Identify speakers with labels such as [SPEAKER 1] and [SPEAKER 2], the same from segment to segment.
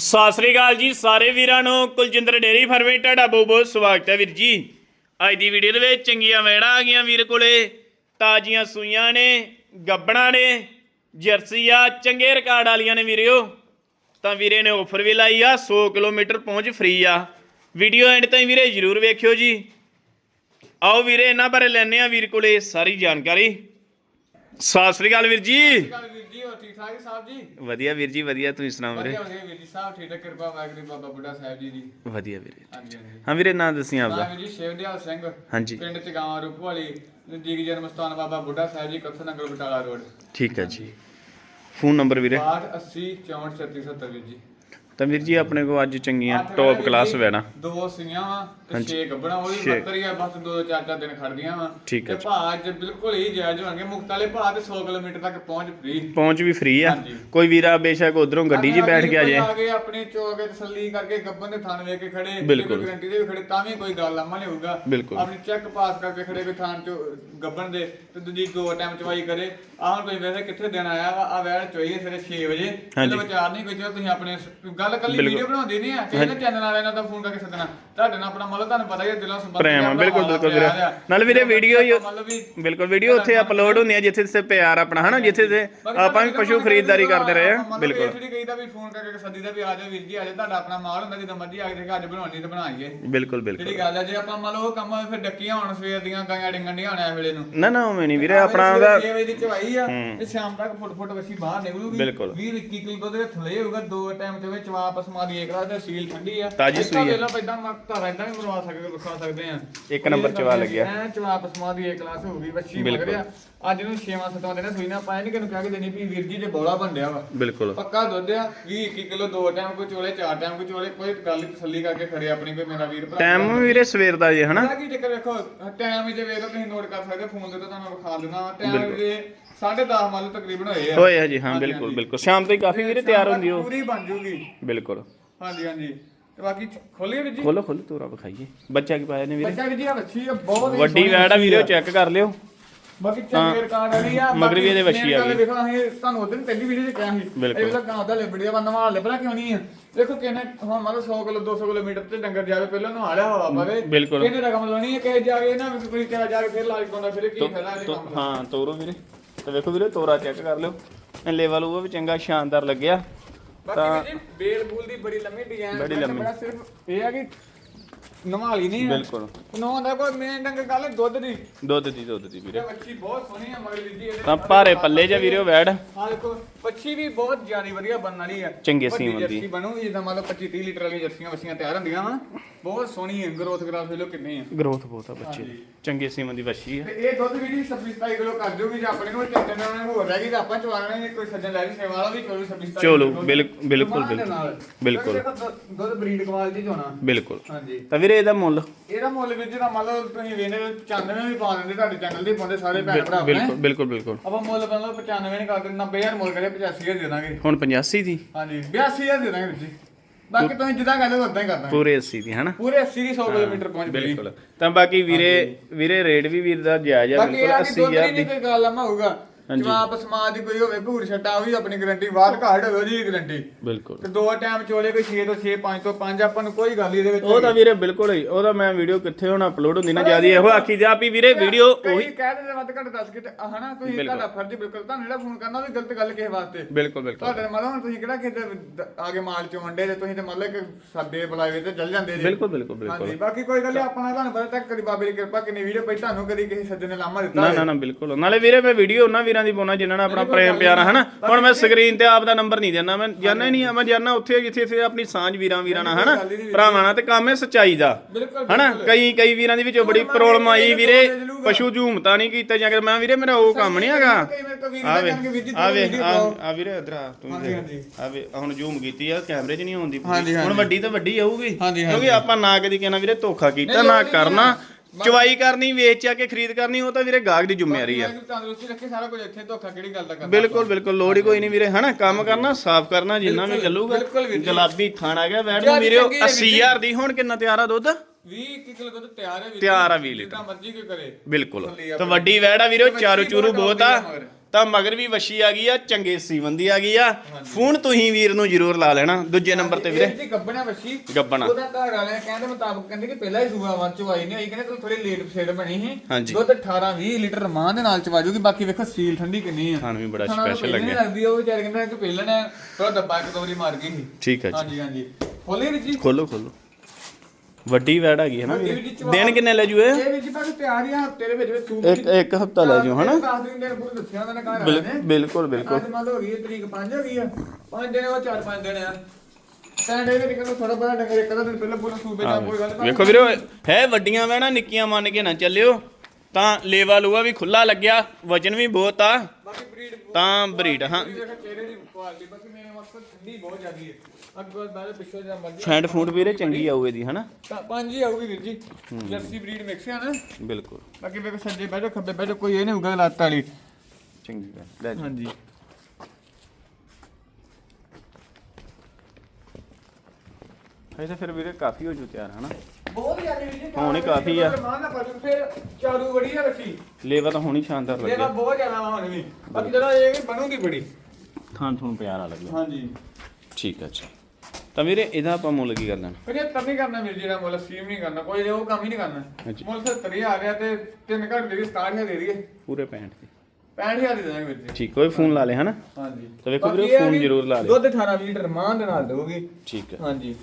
[SPEAKER 1] ਸਤਿ ਸ੍ਰੀ ਅਕਾਲ ਜੀ ਸਾਰੇ ਵੀਰਾਂ ਨੂੰ। ਕੁਲਜਿੰਦਰ ਡੇਰੀ ਫਾਰਮੇ ਤੁਹਾਡਾ ਬਹੁਤ ਬਹੁਤ ਸਵਾਗਤ ਹੈ ਵੀਰ ਜੀ। ਅੱਜ ਦੀ ਵੀਡੀਓ ਦੇ ਵਿੱਚ ਚੰਗੀਆਂ ਵੇੜਾਂ ਆ ਗਈਆਂ ਵੀਰ ਕੋਲੇ। ਤਾਜ਼ੀਆਂ ਸੂਈਆਂ ਨੇ, ਗੱਬਣਾ ਨੇ, ਜਰਸੀ ਆ, ਚੰਗੇ ਰਿਕਾਰਡ ਵਾਲੀਆਂ ਨੇ ਵੀਰਿਓ। ਤਾਂ ਵੀਰੇ ਨੇ ਆਫਰ ਵੀ ਲਾਈ ਆ 100 ਕਿਲੋਮੀਟਰ ਪਹੁੰਚ ਫ੍ਰੀ ਆ। ਵੀਡੀਓ ਐਂਡ ਤਾਈਂ ਵੀਰੇ ਜਰੂਰ ਵੇਖਿਓ ਜੀ। ਆਓ ਵੀਰੇ, ਇਹਨਾਂ ਬਾਰੇ ਲੈਣੇ ਆ ਵੀਰ ਕੋਲੇ ਸਾਰੀ ਜਾਣਕਾਰੀ। ਸਤਿ ਸ੍ਰੀ ਅਕਾਲ ਵੀਰ ਜੀ।
[SPEAKER 2] ਗੱਲ ਵੀਰ ਜੀ ਹੋਰ ਠੀਕ ਠਾਕ ਜੀ ਸਾਹਿਬ ਜੀ?
[SPEAKER 1] ਵਧੀਆ ਵੀਰ ਜੀ ਵਧੀਆ। ਤੁਸੀਂ ਸੁਣਾਓ ਵੀਰੇ?
[SPEAKER 2] ਵਧੀਆ ਵਧੀਆ ਵੀਰ ਜੀ ਸਾਹਿਬ ਠੀਕ ਠਾਕ ਕਿਰਪਾ ਵਾਹਿਗੁਰੂ ਬਾਬਾ ਬੁੱਢਾ ਸਾਹਿਬ ਜੀ ਦੀ।
[SPEAKER 1] ਵਧੀਆ ਵੀਰੇ
[SPEAKER 2] ਹਾਂਜੀ ਹਾਂਜੀ।
[SPEAKER 1] ਹਾਂ ਵੀਰੇ ਨਾਂ ਦੱਸੀ ਆਪਦਾ
[SPEAKER 2] ਵੀਰ ਜੀ ਸ਼ਿਵਦਿਆਲ ਸਿੰਘ।
[SPEAKER 1] ਹਾਂਜੀ।
[SPEAKER 2] ਪਿੰਡ ਚਗਾਵਾਂ ਰੂਪ ਵਾਲੀ ਨਜ਼ਦੀਕ ਜਨਮ ਸਥਾਨ ਬਾਬਾ ਬੁੱਢਾ ਸਾਹਿਬ ਜੀ ਕੱਥ ਨਗਰ ਬਟਾਲਾ ਰੋਡ।
[SPEAKER 1] ਠੀਕ ਹੈ ਜੀ। ਫੋਨ ਨੰਬਰ ਵੀਰੇ?
[SPEAKER 2] 62 80 64 36 70 ਵੀਰ ਜੀ।
[SPEAKER 1] ਤਾਂ ਵੀਰ ਜੀ ਆਪਣੇ ਕੋਲ ਅੱਜ ਚੰਗੀਆਂ ਟੌਪ ਕਲਾਸ
[SPEAKER 2] ਵੀਰ
[SPEAKER 1] ਵੈਣਾ
[SPEAKER 2] ਦੋ ਸੀਆਂ ਵਾ ਤੇ। ਛੇ ਗੱਬਣਾ ਉਹ ਵੀ
[SPEAKER 1] ਛੇ।
[SPEAKER 2] ਬੱਤਰ ਹੀ ਆ ਬਸ ਦੋ ਚਾਰ ਚਾਰ ਦਿਨ ਖੜਦੀਆਂ ਵਾ ਤੇ ਭਾਅ ਅੱਜ ਬਿਲਕੁਲ ਹੀ ਜਾਇਜ਼ ਹੋਣਗੇ ਮੁਕਤ ਵਾਲੇ ਭਾਅ ਤੇ 100 ਕਿਲੋਮੀਟਰ ਤੱਕ ਪਹੁੰਚ ਫ੍ਰੀ
[SPEAKER 1] ਪਹੁੰਚ ਵੀ ਫ੍ਰੀ ਆ। ਕੋਈ ਵੀਰਾ ਬੇਸ਼ੱਕ ਉਧਰੋਂ ਗੱਡੀ 'ਚ ਬੈਠ ਜੇ
[SPEAKER 2] ਆ ਕੇ ਆਪਣੀ ਚੋਕੇ ਤਸੱਲੀ ਕਰਕੇ ਗੱਬਨ ਦੇ ਥਾਣ ਵੇਖ ਕੇ ਖੜੇ
[SPEAKER 1] ਬਿਲਕੁਲ।
[SPEAKER 2] ਗਰੰਟੀ ਦੇ ਵੀ ਖੜੇ ਤਾਂ ਵੀ ਕੋਈ ਗੱਲ ਆਮਾ ਨਹੀਂ ਹੋਊਗਾ। ਆਪਣੀ ਚੈੱਕ ਪਾਸ ਕਰਕੇ ਖੜੇ ਵੀ ਥਾਣ ਚ ਗੱਬਨ ਦੇ ਤੇ ਦੂਜੀ ਦੋ ਟਾਈਮ ਚਵਾਈ ਕਰੇ ਆਹ ਹੁਣ ਤੁਸੀਂ ਵੈਸੇ ਕਿੱਥੇ ਦਿਨ ਆਇਆ ਆ ਵੈਲ ਚੋਈ ਸਵੇਰੇ 6 ਵਜੇ। ਇਹਦੇ ਵਿਚਾਰ ਨਹੀਂ ਕੋਈ ਤੁਸੀਂ ਆਪਣੇ ਸ- ਗੱਲ ਕੱਲੀ। ਵੀਡੀਓ ਬਣਾਉਂਦੇ ਨਹੀਂ ਆ ਕਿਸੇ ਚੈਨਲ ਵਾਲਿਆਂ ਨਾਲ ਤਾਂ ਫੋਨ ਕਰਕੇ ਸੱਦਣਾ। ਤੁਹਾਡੇ ਨਾਲ ਆਪਣਾ ਮਤਲਬ ਤੁਹਾਨੂੰ ਪਤਾ ਹੀ ਹੈ ਦਿਲੋਂ ਸੰਬੰਧ
[SPEAKER 1] ਪ੍ਰੇਮ ਆ, ਬਿਲਕੁਲ, ਬਿਲਕੁਲ ਵੀਰੇ। ਨਾਲੇ ਵੀਰੇ ਵੀਡੀਓ ਹੀ-
[SPEAKER 2] ਮਤਲਬ ਵੀ
[SPEAKER 1] ਬਿਲਕੁਲ ਵੀਡੀਓ ਉੱਥੇ ਅਪਲੋਡ ਹੁੰਦੀ ਆ ਜਿੱਥੇ ਜਿੱਥੇ ਪਿਆਰ ਆਪਣਾ ਹਨਾ ਜਿੱਥੇ ਤੇ ਆਪਾਂ ਵੀ ਪਸ਼ੂ ਖਰੀਦਦਾਰੀ ਕਰਦੇ ਰਹੇ ਆ ਬਿਲਕੁਲ।
[SPEAKER 2] ਬਿਲਕੁਲ ਕਹੀਦਾ ਵੀ ਫੋਨ ਕਰਕੇ ਸੱਦੀ ਦਾ ਵੀ ਆ ਜਾ ਵੀਰ ਜੀ ਆ ਜਾ ਤੁਹਾਡਾ ਆਪਣਾ ਮਾਲ ਹੁੰਦਾ ਜਦੋਂ ਮਰਜ਼ੀ ਆ ਕੇ ਦੇਖਾ ਅੱਜ ਬਣਾਉਣੀ ਤੇ ਬਣਾਈਏ।
[SPEAKER 1] ਬਿਲਕੁਲ ਬਿਲਕੁਲ।
[SPEAKER 2] ਜਿਹੜੀ ਗੱਲ ਹੈ ਜੇ ਆਪਾਂ ਮੰਨ ਲਓ ਉਹ ਕੰਮ ਫਿਰ ਡੱਕੀਆਂ ਹੋਣ ਸਵੇਰ ਦੀਆਂ ਗਾਈਆਂ ਡਿੰਗਣ ਦੀਆਂ ਹੋਣ ਇਸ ਵੇਲੇ ਨੂੰ।
[SPEAKER 1] ਨਾ ਨਾ ਉਵੇਂ ਨਹੀਂ ਵੀਰੇ ਆਪਣਾ
[SPEAKER 2] 6 ਵਜੇ ਦੀ ਚਵਾਈ ਆ
[SPEAKER 1] ਹੂੰ।
[SPEAKER 2] ਤੇ ਸ਼ਾਮ ਤੱਕ ਫੁੱਟ ਫੁੱਟ ਵਸੀ ਬਾਹਰ ਨਿਕਲੂਗੀ।
[SPEAKER 1] ਬਿਲਕੁਲ।
[SPEAKER 2] 20 21 ਕਿਲੋ ਦੇ ਥਲੇ ਹੋਊਗਾ ਦੋ ਟਾਈਮ ਚ ਵਿੱਚ ਸਮਾ ਦੀ ਇੱਕ ਰਾਤ ਤੇ ਸੀਲ ਠੰਡੀ ਆ
[SPEAKER 1] ਤਾਜ਼ੀ ਸੂਈ ਆ।
[SPEAKER 2] ਵੇਲਾ ਪੈਦਾਂ ਧਾਰਾ ਇਦਾਂ ਵੀ ਬਣਵਾ ਸਕਦੇ ਵਿਖਾ ਸਕਦੇ ਆ
[SPEAKER 1] ਇੱਕ ਨੰਬਰ ਚਵਾ ਲੱਗਿਆ।
[SPEAKER 2] ਐ ਚਵਾਪ ਸਮਾ ਦੀ ਇੱਕ ਕਲਾਸ ਹੋਊਗੀ ਵੱਛੀ
[SPEAKER 1] ਬਿਲਕੁਲ।
[SPEAKER 2] ਮਗਰ ਆ ਅੱਜ ਨੂੰ 6ਵਾਂ 7ਵਾਂ ਦਿਨ ਸੂਈ ਨਾ ਨਹੀਂ ਕਿਨੂੰ ਕਹਿ ਕੇ ਦੇਣੀ ਵੀ ਵੀਰ ਜੀ ਜੇ ਬੋਲਾ ਬੰਡਿਆ ਵਾ।
[SPEAKER 1] ਬਿਲਕੁਲ।
[SPEAKER 2] ਪੱਕਾ ਦੁੱਧ ਆ 20 21 ਕਿਲੋ ਦੋ ਟਾਈਮ ਕੋਈ ਚੋਲੇ ਚਾਰ ਟਾਈਮ ਕੋਈ ਚੋਲੇ ਕੋਈ ਗੱਲ ਨੀ, ਤਸੱਲੀ ਕਰਕੇ ਖੜੇ ਆਪਣੀ ਕੋਈ ਮੇਰਾ ਵੀਰ ਭਰਾ।
[SPEAKER 1] ਟਾਈਮ ਵੀਰੇ ਸਵੇਰ ਦਾ ਜੇ ਹਨਾ?
[SPEAKER 2] ਕੀ ਚੱਕਰ ਵੇਖੋ ਟਾਈਮ ਜੇ ਵੇਖ ਤੁਸੀਂ ਨੋਟ ਕਰ ਸਕਦੇ ਫੋਨ ਦੇ ਤਾਂ ਤੁਹਾਨੂੰ ਵਿਖਾ ਦਿੰਦਾ ਟਾਈਮ ਜੇ 10:30 ਮੰਨ ਲਓ ਤਕਰੀਬਨ ਹੋਏ ਆ।
[SPEAKER 1] ਹੋਏ ਆ ਜੀ ਹਾਂ ਬਿਲਕੁਲ ਬਿਲਕੁਲ। ਸ਼ਾਮ ਤੋਂ ਹੀ ਕਾਫੀ ਵੀਰੇ ਤਿਆਰ ਹੁੰਦੀ ਉਹ
[SPEAKER 2] ਪੂਰੀ ਬਣ ਜੂਗੀ।
[SPEAKER 1] ਬਿਲਕੁਲ।
[SPEAKER 2] ਹਾਂਜੀ ਹਾਂਜੀ। ਤੇ ਬਾਕੀ ਖੋਲੀਏ ਵੀਰ ਜੀ।
[SPEAKER 1] ਖੋਲੋ ਖੋਲੋ ਤੋਰਾ ਵਿਖਾਈਏ। ਬੱਚਾ ਕੀ ਪਾਇਆ ਨੇ ਵੀਰੇ?
[SPEAKER 2] ਬੱਚਾ ਵੀਰ ਜੀ ਆ ਵੱਛੀ ਆ ਬਹੁਤ ਹੀ
[SPEAKER 1] ਵੱਡੀ
[SPEAKER 2] ਸੋਹਣੀ
[SPEAKER 1] ਵੈੜ ਆ ਵੀਰੇ ਚੈੱਕ ਕਰ ਲਿਓ।
[SPEAKER 2] ਬਾਕੀ ਚੰਗੇ ਰਿਕਾਰਡ ਵਾਲੀ ਆ
[SPEAKER 1] ਮਗਰ ਵੀ ਇਹਦੇ ਵੱਛੀ ਆ ਗਈ।
[SPEAKER 2] ਦੇਖੋ ਅਸੀਂ ਤੁਹਾਨੂੰ ਉਦੋਂ ਪਹਿਲੀ ਵੀਡੀਓ 'ਚ ਕਿਹਾ ਸੀ। ਇਹ ਲੱਗਾ ਉਹਦਾ ਲਿਬੜੀਆ ਬੰਦਾ ਮਾਰ ਲਿਬੜਾ ਕਿਉਂ ਨਹੀਂ ਆ ਦੇਖੋ ਕਿਹਨੇ ਹੁਣ ਮੰਨ ਲਓ 100 ਕਿਲੋ 200 ਕਿਲੋਮੀਟਰ ਤੇ ਡੰਗਰ ਜਾਵੇ ਪਹਿਲਾਂ ਨਹਾ ਲਿਆ ਹਵਾ ਪਵੇ। ਕਿਹਨੇ ਰਕਮ ਲਾਉਣੀ ਹੈ ਕਿ ਜਾ ਕੇ ਨਾ ਕੋਈ ਕਿਹਾ ਜਾ ਕੇ ਫਿਰ ਲਾਜ ਪਾਉਂਦਾ ਫਿਰ ਕੀ ਫਾਇਦਾ
[SPEAKER 1] ਤੋ-
[SPEAKER 2] ਕੰਮ ਦਾ
[SPEAKER 1] ਹਾਂ ਤੋਰੋ ਵੀਰੇ ਤੇ ਵੇਖੋ ਵੀਰੇ ਤੋਰਾ ਚੈੱਕ ਕਰ ਲਿਓ ਇਹ ਲੈਵਲ ਉਹ ਵੀ ਚੰਗਾ ਸ਼ਾਨਦਾਰ ਲੱਗਿਆ
[SPEAKER 2] ਬਾਕੀ ਵੀਰ ਜੀ ਬੇਲ ਬੂਲ ਦੀ ਬੜੀ ਲੰਮੀ ਡਿਜ਼ਾਈਨ
[SPEAKER 1] ਬੜੀ ਲੰਮੀ।
[SPEAKER 2] ਸਿਰਫ ਇਹ ਆ ਕਿ ਨਵਾਲੀ ਨਹੀਂ
[SPEAKER 1] ਬਿਲਕੁਲ।
[SPEAKER 2] ਨਵਾਂ ਦਾ ਕੋਈ ਮੇਨ ਡੰਗਰ ਗੱਲ ਦੁੱਧ ਦੀ।
[SPEAKER 1] ਦੁੱਧ ਦੀ ਦੁੱਧ ਦੀ ਵੀਰੇ।
[SPEAKER 2] ਇਹ ਬੱਚੀ ਬਹੁਤ ਸੋਹਣੀ ਹੈ ਮਗਰ ਇਹਦੇ
[SPEAKER 1] ਤਾਂ ਭਾਰੇ ਪੱਲੇ ਜਾਂ ਵੀਰੇ ਉਹ ਵੈੜ
[SPEAKER 2] ਹਾਂ ਦੇਖੋ। ਬੱਚੀ ਵੀ ਬਹੁਤ ਜ਼ਿਆਦਾ ਵਧੀਆ ਬਣਨ ਵਾਲੀ ਹੈ
[SPEAKER 1] ਚੰਗੇ
[SPEAKER 2] ਵੱਡੀ
[SPEAKER 1] ਸੀਮਨ ਦੀ।
[SPEAKER 2] ਜਰਸੀ ਬਣੂਗੀ ਜਿੱਦਾਂ ਮੰਨ ਲਓ 25 30 ਲੀਟਰ ਵਾਲੀਆਂ ਜਰਸੀਆਂ ਵਸੀਆਂ ਤਿਆਰ ਹੁੰਦੀਆਂ ਵਾ। ਬਹੁਤ ਸੋਹਣੀ ਹੈ ਗਰੋਥ ਗਰਾਫ ਵੇਲੋ ਕਿੰਨੀ ਹੈ
[SPEAKER 1] ਗਰੋਥ ਬਹੁਤ ਆ ਬੱਚੇ ਦੀ। ਚੰਗੇ ਸੀਮਨ ਦੀ ਵੱਛੀ ਆ।
[SPEAKER 2] ਤੇ ਇਹ ਦੁੱਧ ਵੀ ਜੀ 26 27 ਕਿਲੋ ਕਰ ਦਿਓਗੀ ਜੇ ਆਪਣੇ ਕੋਲ ਚੰਗੇ ਨਾਲ ਹੋਰ ਰਹਿ ਗਈ ਤਾਂ ਆਪਾਂ ਚਵਾਣਾ ਨਹੀਂ ਕੋਈ ਸੱਜਣ ਲੈ ਜੀ ਸੇਵਾ ਵਾਲਾ ਵੀ 24 26 27
[SPEAKER 1] ਚਲੋ,
[SPEAKER 2] ਕਿਲੋ
[SPEAKER 1] ਬਿਲਕ- ਬਿਲਕੁਲ,
[SPEAKER 2] ਦੇ
[SPEAKER 1] ਬਿਲਕੁਲ। ਬਿਲਕੁਲ।
[SPEAKER 2] ਦੇਖੋ ਦੁੱਧ- ਬਰੀਡ ਕੁਆਲਿਟੀ ਚ ਹੋਣਾ।
[SPEAKER 1] ਬਿਲਕੁਲ।
[SPEAKER 2] ਹਾਂਜੀ।
[SPEAKER 1] ਤਾਂ ਵੀਰੇ ਇਹਦਾ ਮੁੱਲ?
[SPEAKER 2] ਇਹਦਾ ਮੁੱਲ ਵੀ ਜਿਹੜਾ ਮੰਨ ਲਓ ਤੁਸੀਂ ਵੇਨੇ 95 ਵੀ ਪਾ ਦਿੰਦੇ ਤੁਹਾਡੇ ਚੈਨਲ ਤੇ ਪਾਉਂਦੇ ਸਾਰੇ ਭੈਣ ਭਰਾ ਆਪਣੇ
[SPEAKER 1] ਬਿਲਕੁਲ ਬਿਲਕੁਲ ਬਿਲਕੁਲ। ਆਪਾਂ
[SPEAKER 2] ਆਪਾਂ ਮੁੱਲ ਮੰਨ ਲਓ 95 ਨਹੀਂ ਕਰਦੇ 90000 ਮੁੱਲ ਕਰੇ 85000 ਦੇ ਦਾਂਗੇ।
[SPEAKER 1] ਹੁਣ 85 ਦੀ?
[SPEAKER 2] ਹਾਂਜੀ 82000 ਦੇ ਦਾਂਗੇ ਵੀਰ ਜੀ। ਬਾਕੀ ਤੁਸੀਂ ਜਿੱਦਾਂ ਕਹਿੰਦੇ ਉਦਾਂ ਹੀ ਕਰਨਾ।
[SPEAKER 1] ਪੂਰੇ 80 ਦੀ ਹਨਾ?
[SPEAKER 2] ਪੂਰੇ 80 ਦੀ 100 ਕਿਲੋਮੀਟਰ ਪਹੁੰਚ ਗਈ।
[SPEAKER 1] ਬਿਲਕੁਲ। ਤਾਂ ਬਾਕੀ ਵੀਰੇ ਵੀਰੇ ਰੇਟ ਵੀ ਵੀਰ ਦਾ ਜਾਇਜ਼ ਆ
[SPEAKER 2] ਬਾਕੀ ਇਹ
[SPEAKER 1] ਬਿਲਕੁਲ
[SPEAKER 2] ਆ ਕਿ ਦੁੱਧ
[SPEAKER 1] 80000
[SPEAKER 2] ਦੀ
[SPEAKER 1] ਦੀ।
[SPEAKER 2] ਨਹੀਂ ਕੋਈ ਗੱਲ ਆਮਾ ਹੋਊਗਾ
[SPEAKER 1] ਹਾਂਜੀ।
[SPEAKER 2] ਜਵਾਬ ਸਮਾਜ ਦੀ ਕੋਈ ਹੋਵੇ ਭੂਰ ਛੱਟਾ ਉਹ ਵੀ ਆਪਣੀ ਗਾਰੰਟੀ ਬਾਅਦ ਘਾਟ ਹੋਵੇ ਉਹਦੀ ਗਾਰੰਟੀ
[SPEAKER 1] ਬਿਲਕੁਲ।
[SPEAKER 2] ਤੇ ਦੋ ਟਾਈਮ ਚੋਲੇ ਕੋਈ 6 ਤੋਂ 6 5 ਤੋਂ 5 ਆਪਾਂ ਨੂੰ ਕੋਈ ਗੱਲ ਹੀ ਇਹਦੇ ਵਿੱਚ
[SPEAKER 1] ਉਹ ਤਾਂ ਵੀਰੇ ਬਿਲਕੁਲ ਹੀ ਉਹਦਾ ਮੈਂ ਵੀਡੀਓ ਕਿੱਥੇ ਹੁਣ ਅਪਲੋਡ ਹੁੰਦੀ ਨਾ ਜ਼ਿਆਦਾ ਇਹੋ ਆਖੀ ਜਾ ਵੀ ਵੀਰੇ ਵੀਡੀਓ
[SPEAKER 2] ਕਈ
[SPEAKER 1] ਉਹੀ
[SPEAKER 2] ਕਹਿ ਦਿੰਦੇ ਵੱਧ ਘੱਟ ਦੱਸ ਕੇ ਹਨਾ ਤੁਸੀਂ। ਤੁਹਾਡਾ ਫਰਜ਼ ਬਿਲਕੁਲ ਤੁਹਾਨੂੰ ਜਿਹੜਾ ਫੋਨ ਕਰਨਾ ਉਹ ਵੀ ਗਲਤ ਗੱਲ ਕਿਸੇ ਵਾਸਤੇ।
[SPEAKER 1] ਬਿਲਕੁਲ ਬਿਲਕੁਲ।
[SPEAKER 2] ਤੁਹਾਡੇ ਮਤਲਬ ਹੁਣ ਤੁਸੀਂ ਕਿਹੜਾ ਕਿਤੇ ਦ- ਆਗੇ ਮਾਲ ਚੋਂ ਵੰਡੇ ਤੇ ਤੁਸੀਂ ਤੇ ਮਤਲਬ ਕਿ ਸਾਦੇ ਬੁਲਾਏ ਤੇ ਚੱਲ ਜਾਂਦੇ ਜੀ।
[SPEAKER 1] ਬਿਲਕੁਲ ਬਿਲਕੁਲ ਬਿਲਕੁਲ।
[SPEAKER 2] ਹਾਂਜੀ ਬਾਕੀ ਕੋਈ ਗੱਲ ਨੀ ਆਪਣਾ ਤੁਹਾਨੂੰ ਪਤਾ ਤੱਕ ਕਦੀ ਬਾਬੇ ਦੀ ਕਿਰਪਾ ਕਿੰਨੀ ਵੀਡੀਓ ਪਈ ਤੁਹਾਨੂੰ ਕਦੀ ਕਿਸੇ ਸੱਜਣ ਨੇ ਲਾਮਾ ਦਿੱਤਾ
[SPEAKER 1] ਨਾ। ਨਾ ਨਾ ਬਿਲਕੁਲ। ਨਾਲੇ ਵੀਰੇ ਮੈਂ ਵੀਡੀਓ ਉਹਨਾਂ ਵੀਰਾਂ ਦੀ ਪਾਉਣਾ ਜਿਨ੍ਹਾਂ ਨਾਲ ਆਪਣਾ ਪ੍ਰੇਮ ਪਿਆਰ ਹਨਾ? ਹੁਣ ਮੈਂ ਸਕਰੀਨ ਤੇ ਆਪ ਦਾ ਨੰਬਰ ਨਹੀਂ ਦੇਣਾ ਮੈਂ ਜਾਣਾ ਹੀ ਨਹੀਂ ਆ ਮੈਂ ਜਾਣਾ ਉੱਥੇ ਜਿੱਥੇ ਇੱਥੇ ਆਪਣੀ ਸਾਂਝ ਵੀਰਾਂ ਵੀਰਾਂ ਨਾਲ ਹਨਾ? ਭਰਾਵਾਂ ਨਾਲ ਤੇ ਕੰਮ ਹੈ ਸੱਚਾਈ ਦਾ ਹਨਾ? ਕਈ ਕਈ ਵੀਰਾਂ ਦੇ ਵਿੱਚੋਂ ਬੜੀ ਪ੍ਰੋਬਲਮ ਆਈ ਵੀਰੇ ਪਸ਼ੂ ਝੂਮਤਾ ਨਹੀਂ ਕੀਤਾ ਜਾਂ ਕਿ ਮੈਂ ਵੀਰੇ ਮੇਰਾ ਉਹ ਕੰਮ ਨਹੀਂ ਹੈਗਾ।
[SPEAKER 2] ਕੋਲ ਵੀਰ
[SPEAKER 1] ਆ
[SPEAKER 2] ਵੀਰ
[SPEAKER 1] ਇਧਰ ਆ ਤੂੰ
[SPEAKER 2] ਹਾਂਜੀ, ਹਾਂਜੀ।
[SPEAKER 1] ਆ ਵੇ ਹੁਣ ਜ਼ੂਮ ਕੀਤੀ ਆ ਕੈਮਰੇ 'ਚ ਨਹੀਂ ਆਉਂਦੀ ਹੁਣ। ਵੱਡੀ ਤਾਂ ਵੱਡੀ ਆਊਗੀ ਕਿਉਂਕਿ ਆਪਾਂ ਨਾ ਕਦੀ ਕਹਿਣਾ ਵੀਰੇ ਧੋਖਾ ਕੀਤਾ ਨਾ ਕਰਨਾ। ਚਵਾਈ ਕਰਨੀ ਵੇਚ ਆ ਕੇ ਖਰੀਦ ਕਰਨੀ ਉਹ ਤਾਂ ਵੀਰੇ ਗਾਹਕ ਦੀ ਜ਼ਿੰਮੇਵਾਰੀ ਆ।
[SPEAKER 2] ਵਾਹਿਗੁਰੂ ਤੰਦਰੁਸਤੀ ਰੱਖੇ ਸਾਰਾ ਕੁਝ ਇੱਥੇ ਧੋਖਾ ਕਿਹੜੀ ਗੱਲ ਦਾ ਕਰਨਾ
[SPEAKER 1] ਬਿਲਕੁਲ ਬਿਲਕੁਲ ਲੋੜ ਹੀ ਕੋਈ ਨਹੀਂ ਵੀਰੇ ਹਨਾ? ਕੰਮ ਕਰਨਾ ਸਾਫ਼ ਕਰਨਾ ਜਿੰਨਾ ਵੀ ਚੱਲੂਗਾ।
[SPEAKER 2] ਬਿਲਕੁਲ ਵੀਰ।
[SPEAKER 1] ਗੁਲਾਬੀ ਖਾਣਾ ਗਿਆ ਵੈਡ ਨੂੰ ਵੀਰੇ
[SPEAKER 2] ਚੰਗੀ ਹੈ ਵੀਰ ਜੀ।
[SPEAKER 1] 80000 ਦੀ ਹੁਣ ਕਿੰਨਾ ਤਿਆਰ ਆ ਦੁੱਧ?
[SPEAKER 2] 20 21 ਕਿਲੋ ਦੁੱਧ ਤਿਆਰ ਹੈ ਵੀਰ।
[SPEAKER 1] ਤਿਆਰ ਆ ਵੀਹ
[SPEAKER 2] ਜਿੱਦਾਂ ਮਰਜ਼ੀ ਕੋਈ ਕਰੇ।
[SPEAKER 1] ਬਿਲਕੁਲ। ਤਾਂ ਵੱਡੀ ਵੈੜ ਆ ਵੀਰੇ ਚਾਰੂ ਚੂਰੂ ਬਹੁਤ ਆ। ਤਾਂ ਮਗਰ ਵੀ ਵਸ਼ੀ ਆ ਗਈ ਆ ਚੰਗੇ ਸੀਵਨ ਦੀ ਆ ਗਈ ਆ। ਫੋਨ ਤੁਸੀਂ ਵੀਰ ਨੂੰ ਜ਼ਰੂਰ ਲਾ ਲੈਣਾ ਦੂਜੇ ਨੰਬਰ ਤੇ ਵੀਰੇ।
[SPEAKER 2] ਜੀ ਗੱਬਣਾ
[SPEAKER 1] ਗੱਭਣ ਆ।
[SPEAKER 2] ਉਹਦਾ ਘਰ ਵਾਲਿਆਂ ਕਹਿੰਦੇ ਮੁਤਾਬਕ ਕਹਿੰਦੇ ਕਿ ਪਹਿਲਾਂ ਹੀ ਸੂਆ ਵਾਂ ਚਵਾਈ ਨਹੀਂ ਆਈ ਕਹਿੰਦੇ ਤੂੰ ਥੋੜੀ ਲੇਟ ਫਸੇੜ ਬਣੀ ਸੀ।
[SPEAKER 1] ਹਾਂਜੀ।
[SPEAKER 2] ਦੁੱਧ 18 20 ਲੀਟਰ ਮਾਂ ਦੇ ਨਾਲ ਚਵਾ ਜੂਗੀ ਬਾਕੀ ਵੇਖੋ ਸੀਲ ਠੰਡੀ ਕਿੰਨੀ ਆ।
[SPEAKER 1] ਸਾਨੂੰ ਵੀ ਬੜਾ
[SPEAKER 2] ਖਾਣਾ
[SPEAKER 1] ਸਪੈਸ਼ਲ ਲੱਗਿਆ।
[SPEAKER 2] ਲੱਗਦੀ ਉਹ ਵਿਚਾਰੇ ਕਹਿੰਦੇ ਕਿ ਪਹਿਲਾਂ ਨੇ ਥੋੜਾ ਡੱਬਾ ਇੱਕ ਦੋ ਵਾਰੀ ਮਾਰ ਗਈ ਸੀ।
[SPEAKER 1] ਠੀਕ ਹੈ ਜੀ।
[SPEAKER 2] ਹਾਂਜੀ ਹਾਂਜੀ। ਖੋਲੇ ਵੀ ਜੀ?
[SPEAKER 1] ਖੋਲੋ ਖੋਲੋ ਵੱਡੀ ਵੈੜ ਹੈਗੀ ਹੈ ਨਾ।
[SPEAKER 2] ਵੱਡੀ
[SPEAKER 1] ਵੀਰੇ
[SPEAKER 2] ਵੀ ਚਵਾ-
[SPEAKER 1] ਦਿਨ ਕਿੰਨੇ ਲੈ ਜੂ ਇਹ
[SPEAKER 2] ਇਹ ਵੀ ਜੀ ਬਾਕੀ ਤਿਆਰ ਹੀ ਆ ਹਫ਼ਤੇ ਦੇ ਵਿੱਚ ਵਿੱਚ ਸੂਪ
[SPEAKER 1] ਇੱਕ ਇੱਕ ਹਫਤਾ ਲੈ ਜੂ ਹਨਾ?
[SPEAKER 2] 10 ਦਿਨ ਦੇ ਪੂਰੇ ਦੱਸਿਆ ਉਹਨਾਂ ਨੇ ਘਰ
[SPEAKER 1] ਬਿਲ-
[SPEAKER 2] ਵਾਲਿਆਂ ਨੇ।
[SPEAKER 1] ਬਿਲਕੁਲ ਬਿਲਕੁਲ।
[SPEAKER 2] ਅੱਜ ਮੰਨ ਲਓ ਹੋ ਗਈ ਹੈ ਤਰੀਕ 5 ਹੋ ਗਈ ਆ। 5 ਦਿਨ ਉਹ 4-5 ਦਿਨ ਆ। ਸੈਂਡੇ ਦੇ ਕਿਹਨੂੰ ਥੋੜਾ ਬੜਾ ਡੰਗਰ ਇੱਕ ਅੱਧਾ ਦਿਨ ਪਹਿਲਾਂ ਪੂਰਾ ਸੂਬੇ ਦਾ ਕੋਈ ਗੱਲ
[SPEAKER 1] ਵੇਖੋ ਵੀਰੋ ਹੈ ਵੱਡੀਆਂ ਵੈਣਾ ਨਿੱਕੀਆਂ ਮੰਨ ਕੇ ਨਾ ਚੱਲਿਓ। ਤਾਂ ਲੇਵਾ ਲੂਆ ਵੀ ਖੁੱਲਾ ਲੱਗਿਆ ਵਜਨ ਵੀ ਬਹੁਤ ਆ।
[SPEAKER 2] ਬਾਕੀ ਬਰੀਡ
[SPEAKER 1] ਤਾਂ ਬਰੀਡ ਹਾਂ।
[SPEAKER 2] ਚਿਹਰੇ ਦੀ ਕੁਆਲਿਟੀ ਬਾਕੀ ਮੇਰੇ ਮਕਸਦ ਠੰਡੀ ਬਹੁਤ ਜ਼ਿਆਦੀ ਹੈ। ਅੱਗੇ ਬਾਅਦ ਪਿੱਛੇ ਜਾਂ ਮਰਜ਼ੀ
[SPEAKER 1] ਫੈਂਟ ਫੂਡ ਵੀਰੇ ਚੰਗੀ ਆਊ ਇਹਦੀ ਹਨਾ?
[SPEAKER 2] ਤਾਂ ਪੰਜ ਹੀ ਆਊਗੀ ਵੀਰ ਜੀ। ਜਰਸੀ ਬਰੀਡ ਮਿਕਸ ਆ ਨਾ?
[SPEAKER 1] ਬਿਲਕੁਲ।
[SPEAKER 2] ਬਾਕੀ ਵੇਖੋ ਸੱਜੇ ਬਹਿ ਜਾਓ ਖੱਬੇ ਬਹਿ ਜਾਓ ਕੋਈ ਇਹ ਨਹੀਂ ਹੋਊਗਾ ਲੱਤ ਵਾਲੀ।
[SPEAKER 1] ਚੰਗੀ ਗੱਲ ਲੈ ਜੀ
[SPEAKER 2] ਹਾਂਜੀ।
[SPEAKER 1] ਇਹ ਤਾਂ ਫਿਰ ਵੀਰੇ ਕਾਫੀ ਹੋ ਜੂ ਤਿਆਰ ਹਨਾ?
[SPEAKER 2] ਬਹੁਤ ਜ਼ਿਆਦਾ ਵੀਰ ਜੀ
[SPEAKER 1] ਹੁਣ ਹੀ ਕਾਫੀ ਆ।
[SPEAKER 2] ਮਾਂ ਨਾ ਪਾਜੂ ਫਿਰ ਚਾਰੂ ਬੜੀ ਆ ਰੱਖੀ।
[SPEAKER 1] ਲੇਵਾ ਤਾਂ ਹੋਣੀ ਸ਼ਾਨਦਾਰ
[SPEAKER 2] ਇਹਦਾ
[SPEAKER 1] ਲੱਗਿਆ
[SPEAKER 2] ਬਹੁਤ ਜ਼ਿਆਦਾ ਵਾ ਹੁਣ ਵੀ। ਬਾਕੀ ਜਿਹੜਾ ਇਹ ਕਿ ਬਣੂਗੀ ਬੜੀ।
[SPEAKER 1] ਖਾਣ ਥੂਣ ਪਿਆਰਾ ਲੱਗਿਆ
[SPEAKER 2] ਹਾਂਜੀ।
[SPEAKER 1] ਠੀਕ ਹੈ ਜੀ ਤਾਂ ਵੀਰੇ ਇਹਦਾ ਆਪਾਂ ਮੁੱਲ ਕੀ ਕਰ ਲੈਣਾ
[SPEAKER 2] ਫਿਰ ਇਹ ਤਾਂ ਨਹੀਂ ਕਰਨਾ ਵੀਰ ਜਿਹੜਾ ਮੁੱਲ ਸੀਮ ਨਹੀਂ ਕਰਨਾ। ਕੋਈ ਉਹ ਕੰਮ ਹੀ ਨਹੀਂ ਕਰਨਾ।
[SPEAKER 1] ਹਾਂਜੀ।
[SPEAKER 2] ਮੁੱਲ 70 ਆ ਰਿਹਾ ਤੇ ਤਿੰਨ ਘੱਟ ਦੇ ਦੀ 67000 ਦੇ ਦਈਏ।
[SPEAKER 1] ਪੂਰੇ 65 ਦੀ।
[SPEAKER 2] 65000 ਦੇ ਦਾਂਗੇ ਵੀਰ ਜੀ।
[SPEAKER 1] ਠੀਕ ਕੋਈ ਫੋਨ ਲਾ ਲੇ ਹਨਾ?
[SPEAKER 2] ਹਾਂਜੀ।
[SPEAKER 1] ਤਾਂ ਵੇਖੋ ਵੀਰੇ,
[SPEAKER 2] ਬਾਕੀ ਇਹ ਆ
[SPEAKER 1] ਫੋਨ
[SPEAKER 2] ਵੀ
[SPEAKER 1] ਜ਼ਰੂਰ ਲਾ ਲਿਓ।
[SPEAKER 2] ਦੁੱਧ 18 ਲੀਟਰ ਮਾਂ ਦੇ ਨਾਲ ਦੇਊਗੀ।
[SPEAKER 1] ਠੀਕ ਹੈ
[SPEAKER 2] ਹਾਂਜੀ।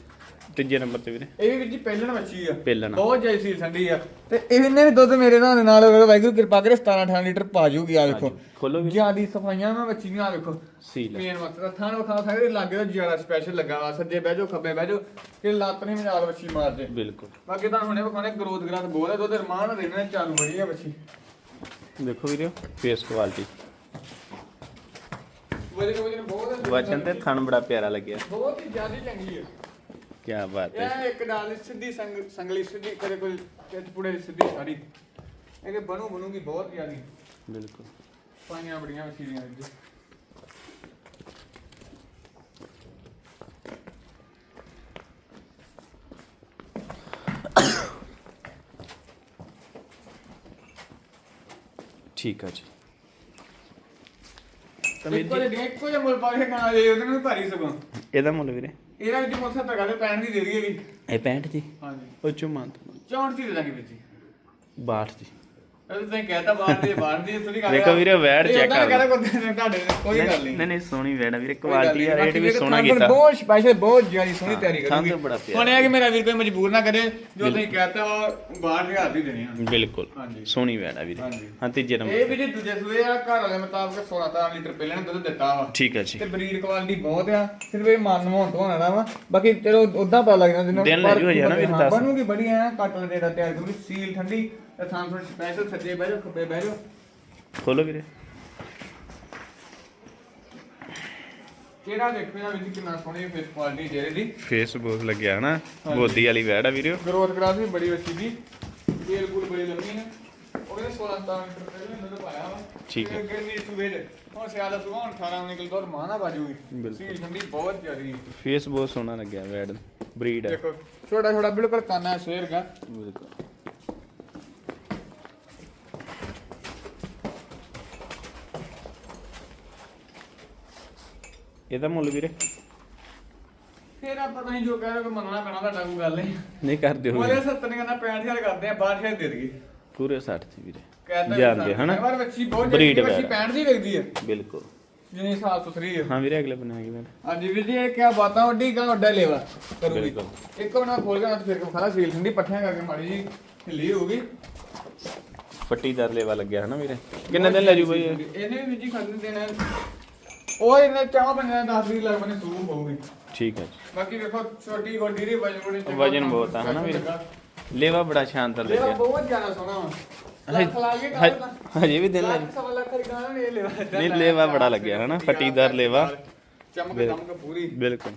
[SPEAKER 1] ਤੀਜੇ ਨੰਬਰ ਤੇ ਵੀਰੇ।
[SPEAKER 2] ਇਹ ਵੀ ਵੀਰ ਜੀ ਪਹਿਲਣ ਮੱਛੀ ਆ।
[SPEAKER 1] ਪਹਿਲਣ ਆ।
[SPEAKER 2] ਬਹੁਤ ਜਾਈ ਸੀ ਠੰਡੀ ਆ। ਤੇ ਇਹਨੇ ਵੀ ਦੁੱਧ ਮੇਰੇ ਨਾਲ ਨਾਲ ਅਗਰ ਵਾਹਿਗੁਰੂ ਕਿਰਪਾ ਕਰੇ 17 18 ਲੀਟਰ ਪਾ ਜੂਗੀ ਆ ਵੇਖੋ।
[SPEAKER 1] ਖੋਲੋ ਵੀਰੇ।
[SPEAKER 2] ਜਿਆਦੀ ਸਫਾਈਆਂ ਮੈਂ ਮੱਛੀ ਦੀਆਂ ਆ ਵੇਖੋ।
[SPEAKER 1] ਸੀਲ
[SPEAKER 2] ਮੇਨ ਮਕਸਦ ਆ, ਥਣ ਵਿਖਾ ਸਕਦੇ ਲੱਗੇ ਤਾਂ ਜ਼ਿਆਦਾ ਸਪੈਸ਼ਲ ਲੱਗਾ ਵਾ ਸੱਜੇ ਬਹਿ ਜਾਓ ਖੱਬੇ ਬਹਿ ਜਾਓ ਕਿ ਲੱਤ ਨਹੀਂ ਮਜਾਲ ਮੱਛੀ ਮਾਰ ਜੇ
[SPEAKER 1] ਬਿਲਕੁਲ।
[SPEAKER 2] ਬਾਕੀ ਤੁਹਾਨੂੰ ਹੁਣੇ ਵਿਖਾਉਣੇ ਗਰੋਥ ਗਰਾਥ ਬਹੁਤ ਹੈ ਦੁੱਧ ਰਮਾਨ ਰਹਿਣਾ ਚਾਲੂ ਵਧੀਆ ਮੱਛੀ
[SPEAKER 1] ਦੇਖੋ ਵੀਰੇ ਫੇਸ ਕੁਆਲਿਟੀ
[SPEAKER 2] ਵਜਨ ਵਜਨ ਬਹੁਤ ਹੈ
[SPEAKER 1] ਵਜਨ ਤੇ ਥਣ ਬੜਾ ਪਿਆਰਾ ਲੱਗਿਆ।
[SPEAKER 2] ਬਹੁਤ ਹੀ ਜ਼ਿਆਦਾ ਚੰਗੀ ਹੈ
[SPEAKER 1] ਕੀ ਬਾਤ ਹੈ।
[SPEAKER 2] ਇਹ ਇੱਕ ਡਾਲ ਸਿੱਧੀ ਸੰਗ ਸੰਗਲੀ ਸਿੱਧੀ ਕਰੇ ਕੋਈ ਚੱਜ ਪੁੜੇ ਦੀ ਸਿੱਧੀ ਸਾੜੀ। ਇਹ ਬਣੂ ਬਣੂਗੀ ਬਹੁਤ ਜ਼ਿਆਦੀ
[SPEAKER 1] ਬਿਲਕੁਲ।
[SPEAKER 2] ਪਾਈਆਂ ਬੜੀਆਂ ਮਛੀਆਂ ਵਿੱਚ।
[SPEAKER 1] ਠੀਕ ਆ ਜੀ। ਤਾਂ ਵੀਰ
[SPEAKER 2] ਇੱਕੋ
[SPEAKER 1] ਜੀ
[SPEAKER 2] ਜਿਹਾ ਇੱਕੋ ਜਿਹਾ ਮੁੱਲ ਪਾ ਕੇ ਖਾਣਾ ਜੇ ਉਹਦੇ ਨੂੰ ਭਾਰੀ ਸਗੋਂ।
[SPEAKER 1] ਇਹਦਾ ਮੁੱਲ ਵੀਰੇ।
[SPEAKER 2] ਇਹਦਾ ਵਿੱਚ ਮੁੱਲ 70 ਕਰਦੇ ਪੈਣ ਦੀ ਦੇ ਦਈਏ ਵੀ
[SPEAKER 1] ਇਹ 65 ਜੀ
[SPEAKER 2] ਹਾਂਜੀ।
[SPEAKER 1] ਉਹ ਚੋਂ ਮੰਨ
[SPEAKER 2] 64 ਦੀ ਦੇ ਦਾਂਗੇ ਵਿੱਚ ਜੀ।
[SPEAKER 1] 62 ਜੀ
[SPEAKER 2] ਇਹ ਤੁਸੀਂ ਕਹਿਤਾ ਬਾਹਰ ਦੀ ਬਾਹਰ ਦੀ ਥੋੜੀ ਗੱਲ
[SPEAKER 1] ਦੇਖੋ ਵੀਰੇ, ਵੈੜ check ਕਰ
[SPEAKER 2] ਤੁਹਾਡੇ ਕੋਈ ਗੱਲ ਨਹੀਂ।
[SPEAKER 1] ਨਹੀਂ ਨਹੀਂ ਸੋਹਣੀ ਵੈੜਾ ਵੀਰੇ ਕੁਆਲਿਟੀ। ਆ ਰੇਟ ਵੀ
[SPEAKER 2] ਵੀਰੇ
[SPEAKER 1] ਸੋਹਣਾ ਕੀਤਾ।
[SPEAKER 2] ਬਹੁਤ ਸਪੈਸ਼ਲ ਬਹੁਤ ਜ਼ਿਆਦਾ ਸੋਹਣੀ ਤਿਆਰੀ ਕਰੂਗੀ
[SPEAKER 1] ਤਾਂ ਬੜਾ ਪਿਆਰਾ।
[SPEAKER 2] ਹੁਣ ਇਹ ਆ ਕਿ ਮੇਰਾ ਵੀਰ ਕੋਈ ਮਜਬੂਰ ਨਾ ਕਰੇ ਜੋ ਤੁਸੀਂ ਕਹਤਾ ਉਹ ਬਾਹਰ ਹਜ਼ਾਰ ਦੀ ਦੇਣੀ ਆ।
[SPEAKER 1] ਬਿਲਕੁਲ। ਸੋਹਣੀ ਵੈੜਾ ਵੀਰੇ।
[SPEAKER 2] ਹਾਂਜੀ।
[SPEAKER 1] ਹਾਂ ਤੀਜੇ
[SPEAKER 2] ਇਹ
[SPEAKER 1] ਨੰਬਰ
[SPEAKER 2] ਵੀ ਜੀ ਦੂਜੇ ਸੂਏ ਆ ਘਰ ਵਾਲੇ ਮੁਤਾਬਕ 16 17 ਲੀਟਰ ਪਹਿਲਾਂ ਦੁੱਧ ਦਿੱਤਾ ਵਾ।
[SPEAKER 1] ਠੀਕ ਹੈ ਜੀ।
[SPEAKER 2] ਤੇ ਬਰੀਡ ਕੁਆਲਿਟੀ ਬਹੁਤ ਆ ਸਿਰਫ ਇਹ ਮਨ ਹੋਣ ਤੋਂ ਹੋਣਾ ਵਾ। ਬਾਕੀ ਚਲੋ ਉਦਾਂ ਪਤਾ ਲੱਗ ਜਾਂਦਾ
[SPEAKER 1] ਦਿਨ ਲੈ ਜੂ ਹਜੇ ਨਾ ਵੀਰ ਦੱਸ।
[SPEAKER 2] ਬਣੂਗੀ ਬੜੀ ਐ ਕੱਟ ਲੈ ਤਿਆਰ ਕਰੂਗੀ ਸੀਲ ਠੰਡੀ। ਤੇ ਥਾਂ ਥੋੜੀ ਸਪੈਸ਼ਲ ਸੱਜੇ ਬਹਿ ਜਾਓ ਖੱਬੇ ਬਹਿ ਜਾਓ।
[SPEAKER 1] ਖੋਲੋ ਵੀਰੇ।
[SPEAKER 2] ਕਿਹੜਾ ਦੇਖੋ ਨਾ ਵੀ ਕਿੰਨਾ ਸੋਹਣੀ ਫੇਸ ਕੁਆਲਿਟੀ ਜਿਹੜੇ। ਦੀ
[SPEAKER 1] ਫੇਸ ਬਹੁਤ ਲੱਗਿਆ ਹਨਾ। ਬੋਦੀ ਵਾਲੀ ਵੈੜਾ ਵੀਰੇ
[SPEAKER 2] ਗਰੋਥ ਗਰਾਸ ਵੀ ਬੜੀ ਅੱਛੀ ਦੀ। ਤੇਲ ਕੂਲ ਬੜੀ ਲੰਮੀ ਨੇ। ਉਹਨੇ 16 17 ਲੀਟਰ ਪਹਿਲਾਂ ਦੁੱਧ ਪਾਇਆ ਵਾ।
[SPEAKER 1] ਠੀਕ ਹੈ।
[SPEAKER 2] ਗਰਮੀ ਚ ਹੁਣ ਸਿਆਲ ਦਾ ਹੁਣ 18 ਨਿਕਲ ਦੋ ਮਾਂ ਨਾ ਬਾਜੂਗੀ। ਸੀਲ ਠੰਡੀ ਬਹੁਤ ਜ਼ਿਆਦੀ
[SPEAKER 1] ਫੇਸ ਬਹੁਤ ਸੋਹਣਾ ਲੱਗਿਆ ਵੈੜ ਬਰੀਡ ਹੈ
[SPEAKER 2] ਦੇਖੋ ਛੋਟਾ ਛੋਟਾ ਬਿਲਕੁਲ ਕਾਨਾ ਸ਼ੇਰ ਦਾ
[SPEAKER 1] ਬਿਲਕੁਲ। ਇਹਦਾ ਮੁੱਲ ਵੀਰੇ।
[SPEAKER 2] ਫਿਰ ਆਪਾਂ ਤੁਸੀਂ ਜੋ ਕਹਿ ਰਹੇ ਹੋ ਮੰਨਣਾ ਪੈਣਾ ਤੁਹਾਡਾ ਕੋਈ ਗੱਲ ਨਹੀਂ।
[SPEAKER 1] ਨਹੀਂ ਕਰ ਦਿਓ
[SPEAKER 2] ਉਹਦੇ
[SPEAKER 1] ਵੀਰੇ
[SPEAKER 2] 70 ਨਹੀਂ ਕਰਨਾ 65000 ਕਰਦੇ ਆ 62000 ਦੇ ਦੇਗੀ
[SPEAKER 1] ਪੂਰੇ 60 ਦੀ ਵੀਰੇ।
[SPEAKER 2] ਕਹਿੰਦਾ
[SPEAKER 1] ਜਾਂਦੇ ਹਨਾ?
[SPEAKER 2] ਪਰ ਬੱਚੀ ਬਹੁਤ
[SPEAKER 1] Breed
[SPEAKER 2] ਜਿਹੜੀ ਬੱਚੀ
[SPEAKER 1] ਵਗੈਰਾ।
[SPEAKER 2] 65 ਦੀ ਵਿਕਦੀ ਹੈ
[SPEAKER 1] ਬਿਲਕੁਲ।
[SPEAKER 2] ਜਿੰਨੀ ਸਾਫ਼ ਸੁਥਰੀ ਹੈ
[SPEAKER 1] ਹਾਂ ਵੀਰੇ ਅਗਲੇ ਬਣਾ ਕੇ ਬੈਠ
[SPEAKER 2] ਹਾਂਜੀ ਵੀਰ ਜੀ ਇਹ ਕਿਆ ਬਾਤਾਂ ਵੱਡੀ ਕਾ ਵੱਡਾ ਲੇਵਾ ਕਰੂਗੀ।
[SPEAKER 1] ਬਿਲਕੁਲ।
[SPEAKER 2] ਇੱਕ ਬਣਾ ਖੋਲ ਕੇ ਨਾ ਫਿਰ ਖਾਲਾ ਸੀਲ ਠੰਡੀ ਪੱਠਿਆਂ ਕਰਕੇ ਮਾੜੀ ਜੀ ਢਿੱਲੀ ਹੋਊਗੀ।
[SPEAKER 1] ਫੱਟੀਦਾਰ ਲੇਵਾ ਲੱਗਿਆ ਹਨਾ ਵੀਰੇ? ਕਿੰਨੇ ਦਿਨ ਲੈ ਜੂ ਬਈ ਇਹ?
[SPEAKER 2] ਇਹਨੇ ਵੀ ਜੀ ਖਾਲੀ ਦੇਣਾ ਉਹ ਇਹਨੇ ਚਾਹ ਬਣਿਆ 10 20 ਲੱਖ ਬਣੇ ਸੂਰ ਹੋਊਗੀ
[SPEAKER 1] ਠੀਕ ਹੈ ਜੀ।
[SPEAKER 2] ਬਾਕੀ ਵੇਖੋ ਛੋਟੀ ਗੋਡੀ ਦੀ ਵਜਨ ਬੜੀ ਚੰਗਾ
[SPEAKER 1] ਵਜਨ ਬਹੁਤ ਆ ਹਨਾ ਵੀਰੇ? ਲੇਵਾ ਬੜਾ ਸ਼ਾਨਦਾਰ
[SPEAKER 2] ਲੇਵਾ
[SPEAKER 1] ਲੱਗਿਆ।
[SPEAKER 2] ਬਹੁਤ ਜ਼ਿਆਦਾ ਸੋਹਣਾ ਵਾ। ਲੱਖ ਲਾ ਕੇ
[SPEAKER 1] ਹਜ- ਹਜੇ ਵੀ ਦਿਨ ਲੈ
[SPEAKER 2] ਲੱਖ ਸਵਾ ਲੱਖ ਖਰੀਦਣਾ ਨਹੀਂ ਇਹ ਲੇਵਾ?
[SPEAKER 1] ਨਹੀਂ, ਲੇਵਾ ਬੜਾ ਲੱਗਿਆ ਹਨਾ, ਫੱਟੀਦਾਰ ਲੇਵਾ।
[SPEAKER 2] ਚਮਕ ਚਮਕ ਪੂਰੀ।
[SPEAKER 1] ਬਿਲਕੁਲ।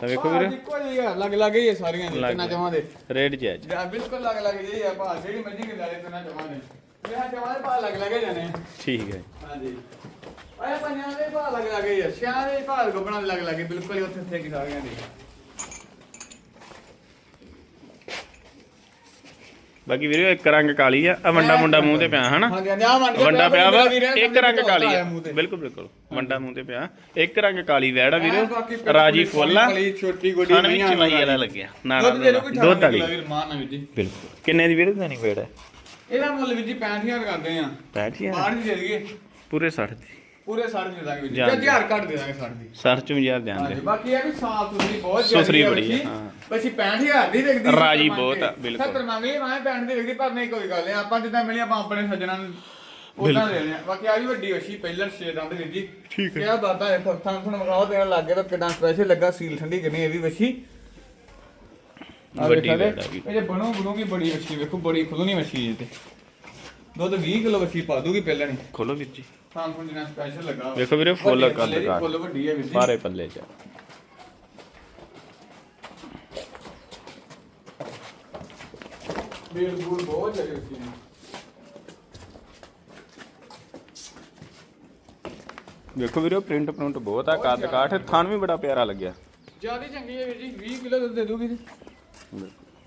[SPEAKER 1] ਤਾਂ ਵੇਖੋ ਵੀਰੇ।
[SPEAKER 2] ਇੱਕੋ ਜਿਹੀ ਆ ਲੱਗ ਲੱਗ ਹੀ ਆ ਸਾਰੀਆਂ ਦੀ
[SPEAKER 1] ਲੱਗ
[SPEAKER 2] ਤਿੰਨਾਂ
[SPEAKER 1] ਲੱਗ।
[SPEAKER 2] ਜਮਾਂ ਦੇ।
[SPEAKER 1] ਰੇਟ ਜਾਇਜ਼
[SPEAKER 2] ਜਾਂ ਬਿਲਕੁਲ ਲੱਗ ਲੱਗ ਜਿਹੀ ਆ ਭਾ ਜਿਹੜੀ ਮਰਜ਼ੀ ਕਿ ਲਾਲੇ ਤਿੰਨਾਂ ਜਮਾਂ ਦੇ। ਇਹ ਜਮਾਂ ਦੇ ਭਾ ਲੱਗ ਲੱਗੇ ਜਾਣੇ ਆ।
[SPEAKER 1] ਠੀਕ ਹੈ
[SPEAKER 2] ਹਾਂਜੀ। ਆਏ ਪੰਜਾਂ ਦੇ ਭਾ ਲੱਗ ਲੱਗੇ ਹੀ ਆ ਛਿਆਂ ਦੇ ਭਾ ਗੱਬਣਾ ਲੱਗ ਲੱਗੇ ਬਿਲਕੁਲ ਹੀ ਉੱਥੇ ਉੱਥੇ ਕੀ ਸਾਰੀਆਂ ਦੀ।
[SPEAKER 1] ਬਾਕੀ ਵੀਰੇ ਇੱਕ ਰੰਗ ਕਾਲੀ ਆ ਆ ਵੰਡਾ ਮੁੰਡਾ ਮੂੰਹ ਤੇ ਪਿਆ ਹਨਾ?
[SPEAKER 2] ਹਾਂਜੀ ਹਾਂਜੀ ਆ ਮੰਨ
[SPEAKER 1] ਵੰਡਾ ਪਿਆ ਵਾ ਇੱਕ ਰੰਗ ਕਾਲੀ ਆ। ਬਿਲਕੁਲ ਬਿਲਕੁਲ ਵੰਡਾ ਮੂੰਹ ਤੇ ਪਿਆ। ਇੱਕ ਰੰਗ ਕਾਲੀ ਵੈੜ ਆ ਵੀਰੇ ਰਾਜੀ ਫੁੱਲ ਆ।
[SPEAKER 2] ਛੋਟੀ ਗੋਡੀ ਨਹੀਂ
[SPEAKER 1] ਵਾਲਾ ਲੱਗਿਆ ਨਾ
[SPEAKER 2] ਕੋਈ
[SPEAKER 1] ਦੁੱਧ ਵਾਲੀ।
[SPEAKER 2] ਨਾ
[SPEAKER 1] ਬਿਲਕੁਲ। ਕਿੰਨੇ ਦੀ ਵੀਰੇ ਦੇਣੀ ਵੈੜ? ਹੈ
[SPEAKER 2] ਇਹਦਾ ਮੁੱਲ ਵੀਰ ਜੀ 65000 ਕਰਦੇ ਆ।
[SPEAKER 1] 65000
[SPEAKER 2] ਬਾਹਰ ਦੀ ਦੇ ਦਈਏ।
[SPEAKER 1] ਪੂਰੇ 60 ਦੀ।
[SPEAKER 2] ਪੂਰੇ 60 ਦੇ ਦਾਂਗੇ ਵੀਰ ਜੀ 1000 ਘੱਟ ਦੇ ਦਾਂਗੇ 60 ਦੀ।
[SPEAKER 1] 60 ਚੋਂ ਹਜ਼ਾਰ ਦੇ
[SPEAKER 2] ਹਾਂਜੀ ਬਾਕੀ ਇਹ ਵੀ ਸਾਫ਼ ਸੁਥਰੀ ਬਹੁਤ
[SPEAKER 1] ਸੁਥਰੀ ਬੜੀ
[SPEAKER 2] ਬੱਚੀ।
[SPEAKER 1] ਹਾਂ।
[SPEAKER 2] ਬੱਚੀ 65000 ਦੀ ਵਿਕਦੀ
[SPEAKER 1] ਰਾਜੀ ਬਹੁਤ ਆ, ਬਿਲਕੁਲ।
[SPEAKER 2] 70 ਮੰਗ ਮੈਂ 65 ਦੀ ਵਿਕਦੀ ਪਰ ਨਹੀਂ ਕੋਈ ਗੱਲ ਨਹੀਂ ਆਪਾਂ ਜਿੱਦਾਂ ਮਿਲੀ ਆਪਾਂ ਆਪਣੇ ਸੱਜਣਾ ਨੂੰ ਉਦਾਂ ਦੇ ਆ ਬਾਕੀ ਆ ਵੀ ਵੱਡੀ ਵਸ਼ੀ ਪਹਿਲਾਂ ਛੇ ਦੰਦ ਵੀਰ ਜੀ।
[SPEAKER 1] ਠੀਕ ਹੈ।
[SPEAKER 2] ਕਿਆ ਬਾਤਾਂ ਹੈ ਥਾਂ ਥਾਂ ਮਗਾਓ ਦੇਣ ਲੱਗ ਤਾਂ ਕਿਦਾਂ ਸਪੈਸ਼ਲ ਲੱਗਾ ਸੀਲ ਠੰਡੀ ਕਰਨੀ ਇਹ ਵੀ ਵਸ਼ੀ
[SPEAKER 1] ਵੱਡੀ ਵੈੜ ਵੀ।
[SPEAKER 2] ਇਹ ਜੇ ਬਣੂ ਬਣੂਗੀ ਬੜੀ ਵਸ਼ੀ ਵੇਖੋ ਬੜੀ ਖੁੱਲਣੀ ਵਸ਼ੀ ਇਹ ਤੇ ਦੁੱਧ 20 ਕਿਲੋ ਵਸ਼ੀ ਪਾ ਦੂਗੀ ਪਹਿਲਾਂ ਨਹੀਂ
[SPEAKER 1] ਖੋਲੋ ਵੀਰ ਜੀ।
[SPEAKER 2] ਸਪੈਸ਼ਲ ਲੱਗਾ
[SPEAKER 1] ਵੇਖੋ ਵੀਰੇ ਫੁੱਲ ਕਾਟ।
[SPEAKER 2] ਵੱਡੀ ਹੈ ਵੀਰ ਜੀ।
[SPEAKER 1] ਸਾਰੇ ਪੱਲੇ ਚ।
[SPEAKER 2] ਬੇਲ ਬਹੁਤ
[SPEAKER 1] ਵੇਖੋ ਵੀਰੇ ਪ੍ਰਿੰਟ ਪ੍ਰਿੰਟ ਬਹੁਤ ਆ ਕੱਦ ਕਾਠ। ਥਣ ਵੀ ਬੜਾ ਪਿਆਰਾ ਲੱਗਿਆ।
[SPEAKER 2] ਜ਼ਿਆਦਾ ਚੰਗੀ ਹੈ ਵੀਰ ਜੀ 20 ਕਿਲੋ ਦੇ ਦੂਗੀ ਜੀ।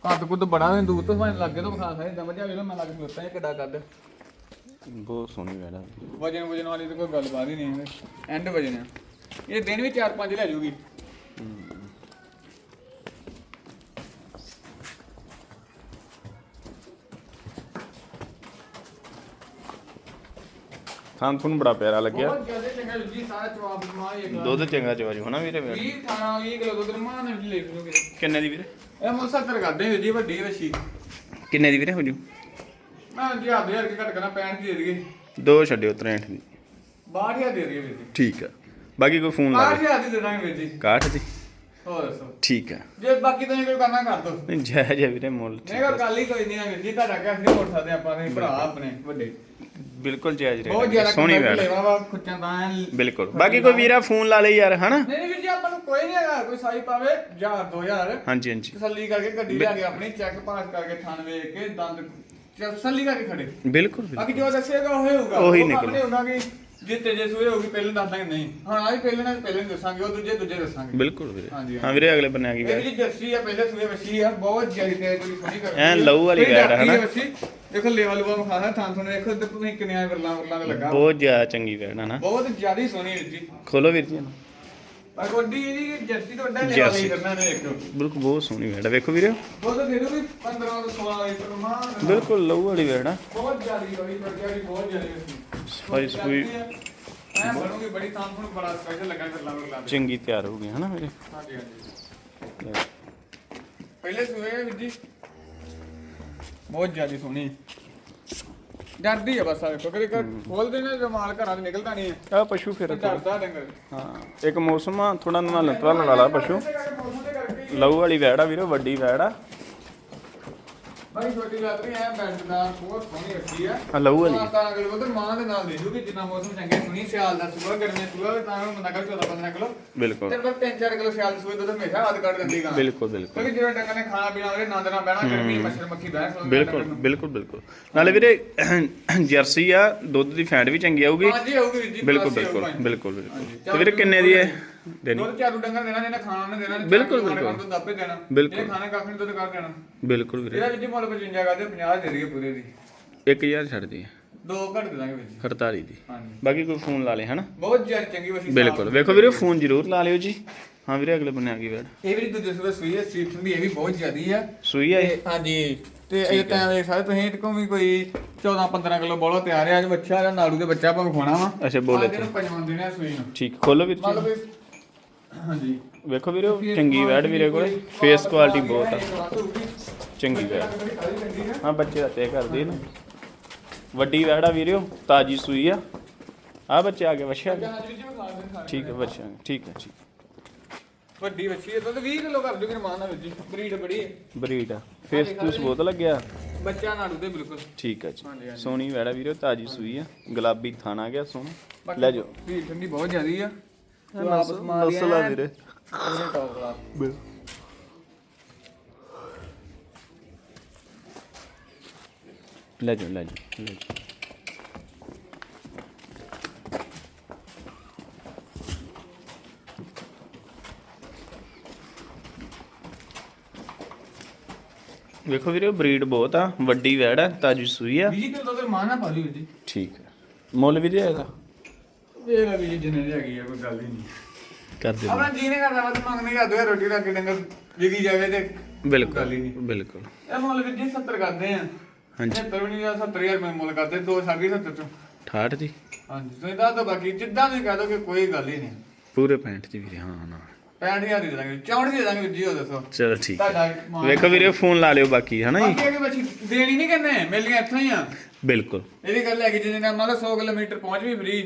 [SPEAKER 2] ਕੱਦ ਕੁੱਦ ਬੜਾ ਨੇ ਦੂਰ ਤੋਂ ਭਾਵੇਂ ਲੱਗੇ ਤੋਂ ਵਿਖਾ ਸਕਦੇ ਦਮ ਜਾ ਵੇਲੋ ਮੈਂ ਲੱਗ ਖਲੋਤਾ ਇਹ ਕਿੱਡਾ ਕੱਦ।
[SPEAKER 1] ਬਹੁਤ ਸੋਹਣੀ ਵੈੜ ਆ।
[SPEAKER 2] ਵਜਨ ਵਜਨ ਵਾਲੀ ਤਾਂ ਕੋਈ ਗੱਲਬਾਤ ਹੀ ਨਹੀਂ ਹੈ। ਐਂਡ ਵਜਨ ਹੈ ਇਹ ਦਿਨ ਵੀ 4-5 ਲੈ ਜੂਗੀ।
[SPEAKER 1] ਥਣ ਥੁਣ ਬੜਾ ਪਿਆਰਾ ਲੱਗਿਆ।
[SPEAKER 2] ਬਹੁਤ ਜ਼ਿਆਦਾ ਚੰਗਾ ਵੀਰ ਜੀ ਸਾਰਾ ਜਵਾਬ ਮਾ ਇਹ
[SPEAKER 1] ਦੁੱਧ ਚੰਗਾ ਚਵਾਜੂ ਹਨਾ ਵੀਰੇ ਵੈੜ
[SPEAKER 2] 20 18 20 ਕਿਲੋ ਦੁੱਧ ਮਾਂ ਨੇ ਲੈ ਲੂਗੇ
[SPEAKER 1] ਕਿੰਨੇ ਦੀ ਵੀਰੇ?
[SPEAKER 2] ਇਹ ਮੁੱਲ 70 ਕਰਦੇ ਵੀਰ ਜੀ ਵੱਡੀ ਵਸ਼ੀ
[SPEAKER 1] ਕਿੰਨੇ ਦੀ ਵੀਰੇ ਹੋ ਜੂ?
[SPEAKER 2] ਮੈਂ ਜੀ ਹੱਦ ਹਜ਼ਾਰ ਕੇ ਘੱਟ ਕਰਨਾ 65 ਦੀ
[SPEAKER 1] ਛੱਡਿਓ 63 ਦੀ।
[SPEAKER 2] 62000 ਦੇ ਦਈਏ ਵੀਰ ਜੀ।
[SPEAKER 1] ਠੀਕ ਆ। ਬਾਕੀ ਕੋਈ ਫੋਨ ਲਾ ਦੇ
[SPEAKER 2] 62000 ਦੀ ਦੇ ਦਾਂਗੇ ਵੀਰ ਜੀ।
[SPEAKER 1] 61 ਦੀ?
[SPEAKER 2] ਹੋਰ ਦੱਸੋ।
[SPEAKER 1] ਠੀਕ ਆ।
[SPEAKER 2] ਜੇ ਬਾਕੀ ਤੁਸੀਂ ਕੋਈ ਕਰਨਾ ਕਰ ਦੋ
[SPEAKER 1] ਨਹੀਂ ਜੈ ਜੈ ਵੀਰੇ ਮੁੱਲ
[SPEAKER 2] ਨਹੀਂ
[SPEAKER 1] ਠੀਕ
[SPEAKER 2] ਕੋ ਗੱਲ ਹੀ ਕੋਈ ਨਹੀਂ ਆ ਵੀਰ ਜੀ ਤੁਹਾਡਾ ਕਿਹਾ ਅਸੀਂ ਮੋੜ ਸਕਦੇ ਆਪਾਂ ਦੇ ਭਰਾ ਆਪਣੇ ਵੱਡੇ।
[SPEAKER 1] ਬਿਲਕੁਲ ਜਾਇਜ਼
[SPEAKER 2] ਬਹੁਤ
[SPEAKER 1] ਰੇਟ
[SPEAKER 2] ਜ਼ਿਆਦਾ
[SPEAKER 1] ਸੋਹਣੀ ਵੈੜ।
[SPEAKER 2] ਲੈਵਾ ਵਾ ਖੁੱਚਾਂ ਤਾਂ ਨਹੀਂ
[SPEAKER 1] ਬਿਲਕੁਲ। ਬਾਕੀ ਕੋਈ ਵੀਰਾ ਫੋਨ ਲਾ ਲੈ ਯਾਰ ਹਨਾ?
[SPEAKER 2] ਨਹੀਂ ਵੀਰ ਜੀ ਆਪਾਂ ਨੂੰ ਕੋਈ ਨਹੀਂ ਹੈਗਾ ਕੋਈ ਸਾਈ ਪਾਵੇ 1000 2000
[SPEAKER 1] ਹਾਂਜੀ ਹਾਂਜੀ।
[SPEAKER 2] ਤਸੱਲੀ ਕਰਕੇ ਗੱਡੀ ਲਿਆ ਕੇ ਆਪਣੀ ਚੈੱਕ ਪਾਸ ਕਰਕੇ ਥਣ ਵੇਖ ਕੇ ਦੰਦ ਤਸੱਲੀ ਕਰਕੇ ਖੜੇ।
[SPEAKER 1] ਬਿਲਕੁਲ
[SPEAKER 2] ਬਾਕੀ ਜੋ ਦੱਸੇਗਾ ਉਹ ਹੋਊਗਾ।
[SPEAKER 1] ਉਹੀ ਨਿਕਲੂ।
[SPEAKER 2] ਆਪਣੇ ਹੋਊਗਾ ਕਿ ਜਿੱਤੇ ਜੇ ਸੂਏ ਹੋਊਗੀ ਪਹਿਲਾਂ ਦੱਸ ਦਾਂਗੇ ਨਹੀਂ। ਹਾਂ ਆ ਵੀ ਪਹਿਲੇ ਨਾਲ ਪਹਿਲੇ ਦੱਸਾਂਗੇ ਉਹ ਦੂਜੇ ਦੂਜੇ ਦੱਸਾਂਗੇ।
[SPEAKER 1] ਬਿਲਕੁਲ ਵੀਰੇ। ਹਾਂ ਵੀਰੇ ਅਗਲੇ ਬੰਨੇ ਆ ਗਈ
[SPEAKER 2] ਇਹ ਜਿਹੜੀ ਜਰਸੀ ਆ ਪਹਿਲੇ ਸੂਏ ਵੱਛੀ ਆ ਬਹੁਤ ਜ਼ਿਆਦਾ ਤੇਜ਼ ਜਿਹੜੀ ਸੋਹਣੀ ਕਰਦੀ
[SPEAKER 1] ਐਨ ਲਹੂ ਵਾਲੀ ਵੈੜ ਆ, ਹਨਾ?
[SPEAKER 2] ਦੇਖੋ ਲੈਵਲ ਲੂਵਾ ਖਾਣਾ ਥਾਂ ਥਾਂ ਦੇਖੋ ਤੇ ਤੁਸੀਂ ਕਿੰਨੀਆਂ ਵਰਲਾਂ ਵਰਲਾਂ ਦਾ ਲੱਗਾ।
[SPEAKER 1] ਬਹੁਤ ਜ਼ਿਆਦਾ ਚੰਗੀ ਆ ਨਾ
[SPEAKER 2] ਬਹੁਤ ਜ਼ਿਆਦਾ ਹੀ ਸੋਹਣੀ ਵੀਰ ਜੀ।
[SPEAKER 1] ਖੋਲੋ ਵੀਰ ਜੀ ਇਹਨੂੰ।
[SPEAKER 2] ਪਰ ਇਹਦੀ ਜਰਸੀ ਤੋਂ ਕਰਨਾ ਨੇ
[SPEAKER 1] ਬਿਲਕੁਲ ਬਹੁਤ ਸੋਹਣੀ ਵੈੜ ਵੇਖੋ ਵੀਰੇ।
[SPEAKER 2] ਦੁੱਧ ਦੇ ਦੂਗੀ 15 ਤੋਂ 16 ਲੀਟਰ ਮਾਂ
[SPEAKER 1] ਬਿਲਕੁਲ ਲਹੂ ਵਾਲੀ ਵੈੜ ਆ।
[SPEAKER 2] ਬਹੁਤ ਜ਼ਿਆਦਾ ਬੜੀ ਬੜੀ ਬਹੁਤ ਜ਼ਿਆਦਾ
[SPEAKER 1] ਸਫ਼ਾਈ
[SPEAKER 2] ਬਣੂਗੀ ਬੜੀ ਬੜਾ ਸਪੈਸ਼ਲ ਲੱਗਾ।
[SPEAKER 1] ਚੰਗੀ ਤਿਆਰ ਹੋ ਗਈ ਹਨਾ
[SPEAKER 2] ਹਾਂਜੀ ਹਾਂਜੀ। ਪਹਿਲੇ ਆ ਵੀਰ ਜੀ। ਬਹੁਤ ਜ਼ਿਆਦਾ ਸੋਹਣੀ। ਡਰਦੀ ਆ ਬਸ ਆ ਵੇਖੋ ਕਦੇ ਕਰ ਖੋਲਦੇ ਨੇ ਰਮਾਲ ਘਰਾਂ ਦੇ ਨਿਕਲਦਾ ਨਹੀਂ ਹੈ
[SPEAKER 1] ਆ ਪਸ਼ੂ ਫਿਰ
[SPEAKER 2] ਡਰਦਾ ਡੰਗਰ।
[SPEAKER 1] ਹਾਂ ਇੱਕ ਮੌਸਮ ਆ ਥੋੜਾ ਨਾਲ ਤਰਨ ਵਾਲਾ ਪਸ਼ੂ।
[SPEAKER 2] ਮੌਸਮ ਦੇ ਕਰਕੇ ਹੀ
[SPEAKER 1] ਲਹੂ ਵਾਲੀ ਵੈੜ ਆ ਵੀਰੇ ਵੱਡੀ ਵੈੜ ਆ।
[SPEAKER 2] ਬੜੀ ਛੋਟੀ ਲੱਤਰੀ ਐ ਬੈਂਡਦਾਰ ਬਹੁਤ ਸੋਹਣੀ ਰੱਖੀ ਆ।
[SPEAKER 1] ਆ ਲਹੂ ਵਾਲੀ।
[SPEAKER 2] ਤਾਂ ਅਗਰ ਉਧਰ ਮਾਂ ਦੇ ਨਾਲ ਦੇ ਜੂਗੀ ਜਿੰਨਾ ਮੌਸਮ ਚੰਗੇ ਸੁਣੀ ਸਿਆਲ ਦਾ ਸੁਬਾ ਗਰਮੀ ਸੁਬਾ ਤਾਂ ਉਹ ਬੰਦਾ ਕਰ 14 15 ਕਿਲੋ।
[SPEAKER 1] ਬਿਲਕੁਲ।
[SPEAKER 2] ਤੇ ਫਿਰ 3-4 ਕਿਲੋ ਸਿਆਲ ਦੇ ਸੂਏ ਦੁੱਧ ਹਮੇਸ਼ਾ ਹੱਦ ਕੱਢ ਦਿੰਦੀ ਗਾਂ
[SPEAKER 1] ਬਿਲਕੁਲ ਬਿਲਕੁਲ।
[SPEAKER 2] ਕਿਉਂਕਿ ਜਿਵੇਂ ਡੰਗਰ ਨੇ ਖਾਣਾ ਪੀਣਾ ਉਹਦੇ ਨੰਦ ਨਾਲ ਬਹਿਣਾ ਗਰਮੀ ਮੱਛਰ ਮੱਖੀ ਬਹਿ ਸਕਦਾ
[SPEAKER 1] ਬਿਲਕੁਲ ਬਿਲਕੁਲ ਬਿਲਕੁਲ। ਨਾਲੇ ਵੀਰੇ ਜਰਸੀ ਆ ਦੁੱਧ ਦੀ ਫੈਟ ਵੀ ਚੰਗੀ ਆਊਗੀ।
[SPEAKER 2] ਹਾਂਜੀ ਜੀ
[SPEAKER 1] ਬਿਲਕੁਲ ਬਿਲਕੁਲ। ਬਿਲਕੁਲ। ਤੇ ਵੀਰੇ ਕਿੰਨੇ ਦੀ ਹੈ? ਦੇਣੀ।
[SPEAKER 2] ਦੁੱਧ ਚਾਰੂ ਡੰਗਰ ਦੇਣਾ ਜਿਹਨੇ ਖਾਣਾ ਉਹਨੇ ਦੇਣਾ
[SPEAKER 1] ਬਿਲਕੁਲ, ਬਿਲਕੁਲ।
[SPEAKER 2] ਦੁੱਧ ਆਪੇ ਦੇਣਾ।
[SPEAKER 1] ਬਿਲਕੁਲ।
[SPEAKER 2] ਜਿਹਨੇ ਖਾਣਾ ਕੱਖ ਨਹੀਂ ਦੁੱਧ ਕਰ ਦੇਣਾ।
[SPEAKER 1] ਬਿਲਕੁਲ ਵੀਰੇ।
[SPEAKER 2] ਇਹਦਾ ਵਿੱਚ ਮੁੱਲ 55 ਕਰਦੇ 50 ਦੇ ਦਈਏ ਪੂਰੇ ਦੀ।
[SPEAKER 1] 1000 ਛੱਡ ਦੀ
[SPEAKER 2] ਦੋ ਘੱਟ ਦੇ ਦਾਂਗੇ ਵੀਰ ਜੀ
[SPEAKER 1] 48 ਦੀ।
[SPEAKER 2] ਹਾਂਜੀ।
[SPEAKER 1] ਬਾਕੀ ਕੋਈ ਫੋਨ ਲਾ ਲੇ ਹਨਾ?
[SPEAKER 2] ਬਹੁਤ ਜ਼ਿਆਦਾ ਚੰਗੀ ਵਸੀ
[SPEAKER 1] ਬਿਲਕੁਲ। ਵੇਖੋ ਵੀਰੇ ਫੋਨ ਜ਼ਰੂਰ ਲਾ ਲਿਓ ਜੀ। ਹਾਂ ਵੀਰੇ ਅਗਲੇ ਬੰਨੇ ਆ ਗਈ ਵੈੜ।
[SPEAKER 2] ਇਹ ਵੀ ਦੂਜੇ ਸੂਬੇ ਸੂਈ ਹੈ ਸਟ੍ਰੀਟ ਦੀ ਇਹ ਵੀ ਬਹੁਤ ਜ਼ਿਆਦੀ ਆ।
[SPEAKER 1] ਸੂਈ ਆ ਇਹ?
[SPEAKER 2] ਤੇ ਹਾਂਜੀ। ਤੇ ਇਹ ਟਾਈਮ ਦੇਖ ਸਕਦੇ ਤੁਸੀਂ ਇਹਦੇ ਕੋਲ ਵੀ ਕੋਈ 14 15 ਕਿਲੋ ਬੋਲਾ ਤਿਆਰ ਹੈ ਅੱਜ ਬੱਚਾ ਜਾਂ ਨਾੜੂ ਦੇ ਬੱਚਾ ਆਪਾਂ ਵਿਖਾਉਣਾ ਵਾ।
[SPEAKER 1] ਅੱਛਾ ਬੋਲੇ
[SPEAKER 2] ਇਹਨੂੰ ਪੰਜਵਾਂ ਦਿਨ ਹੈ ਸੂਈ ਨੂੰ।
[SPEAKER 1] ਠੀਕ ਖੋਲੋ ਵੀਰ ਜੀ।
[SPEAKER 2] ਹਾਂਜੀ।
[SPEAKER 1] ਵੇਖੋ ਵੀਰੇ ਚੰਗੀ ਵੈੜ ਵੀਰੇ ਕੋਲੇ। ਫੇਸ ਕੁਆਲਿਟੀ ਬਹੁਤ ਆ। ਚੰਗੀ ਵੈੜ ਹਾਂ। ਬੱਚੇ ਦਾ ਤੇ ਕਰਦੀ ਨਾ। ਵੱਡੀ ਵੈੜ ਆ ਵੀਰਿਓ ਤਾਜੀ ਸੂਈ ਆ। ਆ ਬੱਚੇ ਆ ਗਏ ਵਛਿਆ ਠੀਕ ਹੈ ਬੱਚਾ ਠੀਕ ਹੈ ਠੀਕ।
[SPEAKER 2] ਵੱਡੀ ਵੱਛੀ ਹੈ ਦੁੱਧ 20 ਕਿਲੋ ਕਰ ਜੂਗੀ ਮਾਂ ਨਾਲ ਜੀ ਬਰੀਡ ਬੜੀ ਹੈ
[SPEAKER 1] ਬਰੀਡ ਆ। ਫੇਸ ਫੂਸ ਬਹੁਤ ਲੱਗਿਆ?
[SPEAKER 2] ਬੱਚਾ ਨਾੜੂ ਦੇ ਬਿਲਕੁਲ।
[SPEAKER 1] ਠੀਕ ਹੈ ਜੀ। ਸੋਹਣੀ ਵੈੜਾ ਵੀਰਿਓ ਤਾਜੀ ਸੂਈ ਆ। ਗੁਲਾਬੀ ਥਾਣਾ ਗਿਆ ਸੋਹਣਾ। ਲੈ ਜਾਓ।
[SPEAKER 2] ਵੀ ਠੰਡੀ ਬਹੁਤ ਜ਼ਿਆਦੀ ਆ।
[SPEAKER 1] ਨਸਲ ਆ ਵੀਰੇ।
[SPEAKER 2] ਉਹਨੇ ਟੌਪ ਕਲਾਸ
[SPEAKER 1] ਲੈ ਜਾਓ ਲੈ ਜਾਓ ਲੈ ਜਾਓ। ਵੇਖੋ ਵੀਰੇ ਬਰੀਡ ਬਹੁਤ ਆ ਵੱਡੀ ਵੈੜ ਆ ਤਾਜੀ ਸੂਈ ਆ।
[SPEAKER 2] ਵੀਰ ਜੀ ਤੂੰ ਤਾਂ ਮਾਂ ਨਾ ਪਾ ਲਈ ਵੀਰ ਜੀ
[SPEAKER 1] ਠੀਕ ਹੈ ਮੁੱਲ ਵੀਰੇ ਇਹਦਾ?
[SPEAKER 2] ਵੇਖ ਲੈ ਵੀਰ ਜੀ ਜਿੰਨੇ ਦੀ ਹੈਗੀ ਆ ਕੋਈ ਗੱਲ ਹੀ ਨਹੀਂ।
[SPEAKER 1] ਕਰ ਦਿਓ।
[SPEAKER 2] ਆਪਣਾ ਜੀ ਨਹੀਂ ਕਰਦਾ ਬਸ ਮੰਗਨੇ ਕਰ ਦੋ ਰੋਟੀ ਰੱਖ ਕੇ ਡੰਗਰ ਵਿਕੀ ਜਾਵੇ ਤੇ
[SPEAKER 1] ਬਿਲਕੁਲ
[SPEAKER 2] ਗੱਲ ਹੀ ਨਹੀਂ।
[SPEAKER 1] ਬਿਲਕੁਲ।
[SPEAKER 2] ਇਹ ਮੁੱਲ ਵੀਰ ਜੀ 70 ਕਰਦੇ ਆ।
[SPEAKER 1] ਹਾਂਜੀ।
[SPEAKER 2] 70 ਵੀ ਨਹੀਂ 70000 ਮੈਂ ਮੁੱਲ ਕਰਦੇ 2 70 ਚੋਂ।
[SPEAKER 1] 68 ਜੀ।
[SPEAKER 2] ਹਾਂਜੀ ਤੁਸੀਂ ਦੱਸ ਦੋ ਬਾਕੀ ਜਿੱਦਾਂ ਤੁਸੀਂ ਕਹਿ ਦੋ ਕਿ ਕੋਈ ਗੱਲ ਹੀ ਨਹੀਂ।
[SPEAKER 1] ਪੂਰੇ 65 ਜੀ ਵੀਰੇ ਹਾਂ ਨਾ
[SPEAKER 2] 65000 ਦੇ ਦਾਂਗੇ 64 ਦੇ ਦਾਂਗੇ ਵੀਰ ਜੀ ਉਹ ਦੱਸੋ।
[SPEAKER 1] ਚਲੋ ਠੀਕ ਹੈ।
[SPEAKER 2] ਤੁਹਾਡਾ ਮਾਨ-
[SPEAKER 1] ਵੇਖੋ ਵੀਰੇ ਫੋਨ ਲਾ ਲਿਓ ਬਾਕੀ ਹਨਾ ਜੀ?
[SPEAKER 2] ਬਾਕੀ ਅੱਗੇ ਬੱਚੀ ਦੇਣੀ ਨਹੀਂ ਕਰਨੇ ਮਿਲਣੀਆਂ ਇੱਥੋਂ ਹੀ ਆ।
[SPEAKER 1] ਬਿਲਕੁਲ।
[SPEAKER 2] ਇਹਦੀ ਗੱਲ ਹੈ ਕਿ ਜਿੰਨੇ ਨਾਲ ਮੰਨ ਲਓ 100 ਕਿਲੋਮੀਟਰ ਪਹੁੰਚ ਵੀ ਫ੍ਰੀ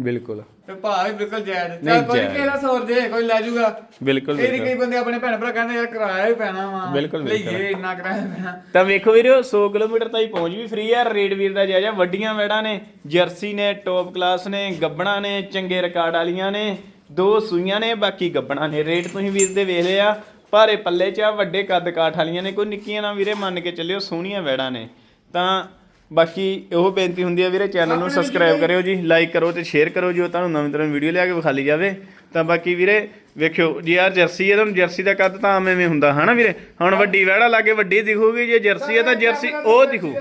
[SPEAKER 1] ਬਿਲਕੁਲ।
[SPEAKER 2] ਤੇ ਭਾਅ ਵੀ ਬਿਲਕੁਲ ਜਾਇਜ਼
[SPEAKER 1] ਨਹੀਂ,
[SPEAKER 2] ਚੱਲ ਕੋਈ
[SPEAKER 1] ਜਾਇਜ਼।
[SPEAKER 2] ਕਿਹੜਾ ਸੌਰ ਜੇ ਕੋਈ ਲੈ ਜਾਊਗਾ
[SPEAKER 1] ਬਿਲਕੁਲ ਬਿਲਕੁਲ।
[SPEAKER 2] ਕਈ ਬੰਦੇ ਆਪਣੇ ਭੈਣ ਭਰਾ ਕਹਿੰਦੇ ਯਾਰ ਕਿਰਾਇਆ ਵੀ ਪੈਣਾ ਵਾ।
[SPEAKER 1] ਬਿਲਕੁਲ, ਬਿਲਕੁਲ।
[SPEAKER 2] ਲਈਏ ਇੰਨਾ ਕਿਰਾਇਆ ਪੈਣਾ।
[SPEAKER 1] ਤਾਂ ਵੇਖੋ ਵੀਰੇ 100 ਕਿਲੋਮੀਟਰ ਤਾਈਂ ਪਹੁੰਚ ਵੀ ਫ੍ਰੀ ਆ। ਰੇਡ ਵੀਰ ਦਾ ਜਾਇਜ਼ਾ ਵੱਡੀਆਂ ਵੈੜਾਂ ਨੇ। ਜਰਸੀ ਨੇ ਟੌਪ ਕਲਾਸ ਨੇ ਗੱਬਣਾ ਨੇ ਚੰਗੇ ਰਿਕਾਰਡ ਵਾਲੀਆਂ ਨੇ। ਦੋ ਸੂਈਆਂ ਨੇ ਬਾਕੀ ਗੱਬਣਾ ਨੇ। ਰੇਟ ਤੁਸੀਂ ਵੀਰ ਦੇ ਵੇਖ ਲਿਆ। ਭਾਰੇ ਪੱਲੇ 'ਚ ਆ ਵੱਡੇ ਕੱਦ ਕਾਠ ਵਾਲੀਆਂ ਨੇ। ਕੋਈ ਨਿੱਕੀਆਂ ਨਾ ਵੀਰੇ ਮੰਨ ਕੇ ਚੱਲਿਓ ਸੋਹਣੀਆਂ ਵੈੜਾਂ ਨੇ। ਤਾਂ ਬਾਕੀ ਇਹੋ ਬੇਨਤੀ ਹੁੰਦੀ ਆ ਵੀਰੇ ਚੈਨਲ ਨੂੰ ਸਬਸਕ੍ਰਾਈਬ ਕਰਿਓ ਜੀ ਲਾਈਕ ਕਰੋ ਤੇ ਸ਼ੇਅਰ ਕਰੋ ਜੋ ਤੁਹਾਨੂੰ ਨਵੀਂ ਤਰ੍ਹਾਂ ਵੀਡੀਓ ਲਿਆ ਕੇ ਵਿਖਾਲੀ ਜਾਵੇ। ਤਾਂ ਬਾਕੀ ਵੀਰੇ ਵੇਖਿਓ ਜੇ ਯਾਰ ਜਰਸੀ ਹੈ ਤੁਹਾਨੂੰ ਜਰਸੀ ਦਾ ਕੱਦ ਤਾਂ ਐਵੇਂ ਹੁੰਦਾ ਹਨਾ ਵੀਰੇ? ਹੁਣ ਵੱਡੀ ਵੈੜਾ ਲਾਗੇ ਵੱਡੀ ਦਿਖੂਗੀ ਜੇ ਜਰਸੀ ਹੈ ਤਾਂ ਜਰਸੀ ਉਹ ਦਿਖੂ।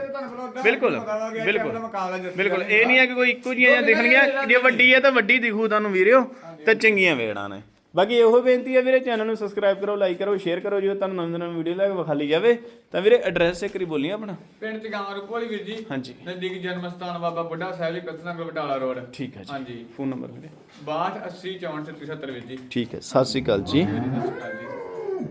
[SPEAKER 1] ਬਿਲਕੁਲ ਬਿਲਕੁਲ। ਬਿਲਕੁਲ ਇਹ ਨਹੀਂ ਹੈ ਕਿ ਕੋਈ ਇੱਕੋ ਜਿਹੀਆਂ ਜਾਂ ਦਿਖਣਗੀਆਂ ਜੇ ਵੱਡੀ ਹੈ ਤਾਂ ਵੱਡੀ ਦਿਖੂ ਤੁਹਾਨੂੰ ਵੀਰਿਓ ਤੇ ਚੰਗੀਆਂ ਵੇੜਾਂ ਨੇ। ਬਾਕੀ ਇਹੋ ਬੇਨਤੀ ਹੈ ਵੀਰੇ ਚੈਨਲ ਨੂੰ ਸਬਸਕ੍ਰਾਈਬ ਕਰੋ ਲਾਈਕ ਕਰੋ ਸ਼ੇਅਰ ਕਰੋ ਜੋ ਤੁਹਾਨੂੰ ਨਵੀਂ ਨਵੀਂ ਵੀਡੀਓ ਲੈ ਕੇ ਵਿਖਾਲੀ ਜਾਵੇ। ਤਾਂ ਵੀਰੇ ਐਡਰੈਸ ਇੱਕ ਵਾਰੀ ਬੋਲੀਏ ਆਪਣਾ।
[SPEAKER 2] ਪਿੰਡ ਚ ਗਾਂ ਰੂਪੋ ਵਾਲੀ ਵੀਰ ਜੀ।
[SPEAKER 1] ਹਾਂਜੀ।
[SPEAKER 2] ਨਜ਼ਦੀਕ ਜਨਮ ਸਥਾਨ ਬਾਬਾ ਬੁੱਢਾ ਸਾਹਿਬ ਜੀ ਕਤਨਾ ਕੋਲ ਬਟਾਲਾ ਰੋਡ।
[SPEAKER 1] ਠੀਕ ਹੈ ਜੀ।
[SPEAKER 2] ਹਾਂਜੀ।
[SPEAKER 1] ਫੋਨ ਨੰਬਰ ਵੀਰੇ।
[SPEAKER 2] 62 80 64 37 ਵੀਰ ਜੀ।
[SPEAKER 1] ਠੀਕ ਹੈ ਸਤਿ ਸ਼੍ਰੀ ਅਕਾਲ ਜੀ।
[SPEAKER 2] ਸਤਿ ਸ਼੍ਰੀ ਅਕਾਲ ਜੀ।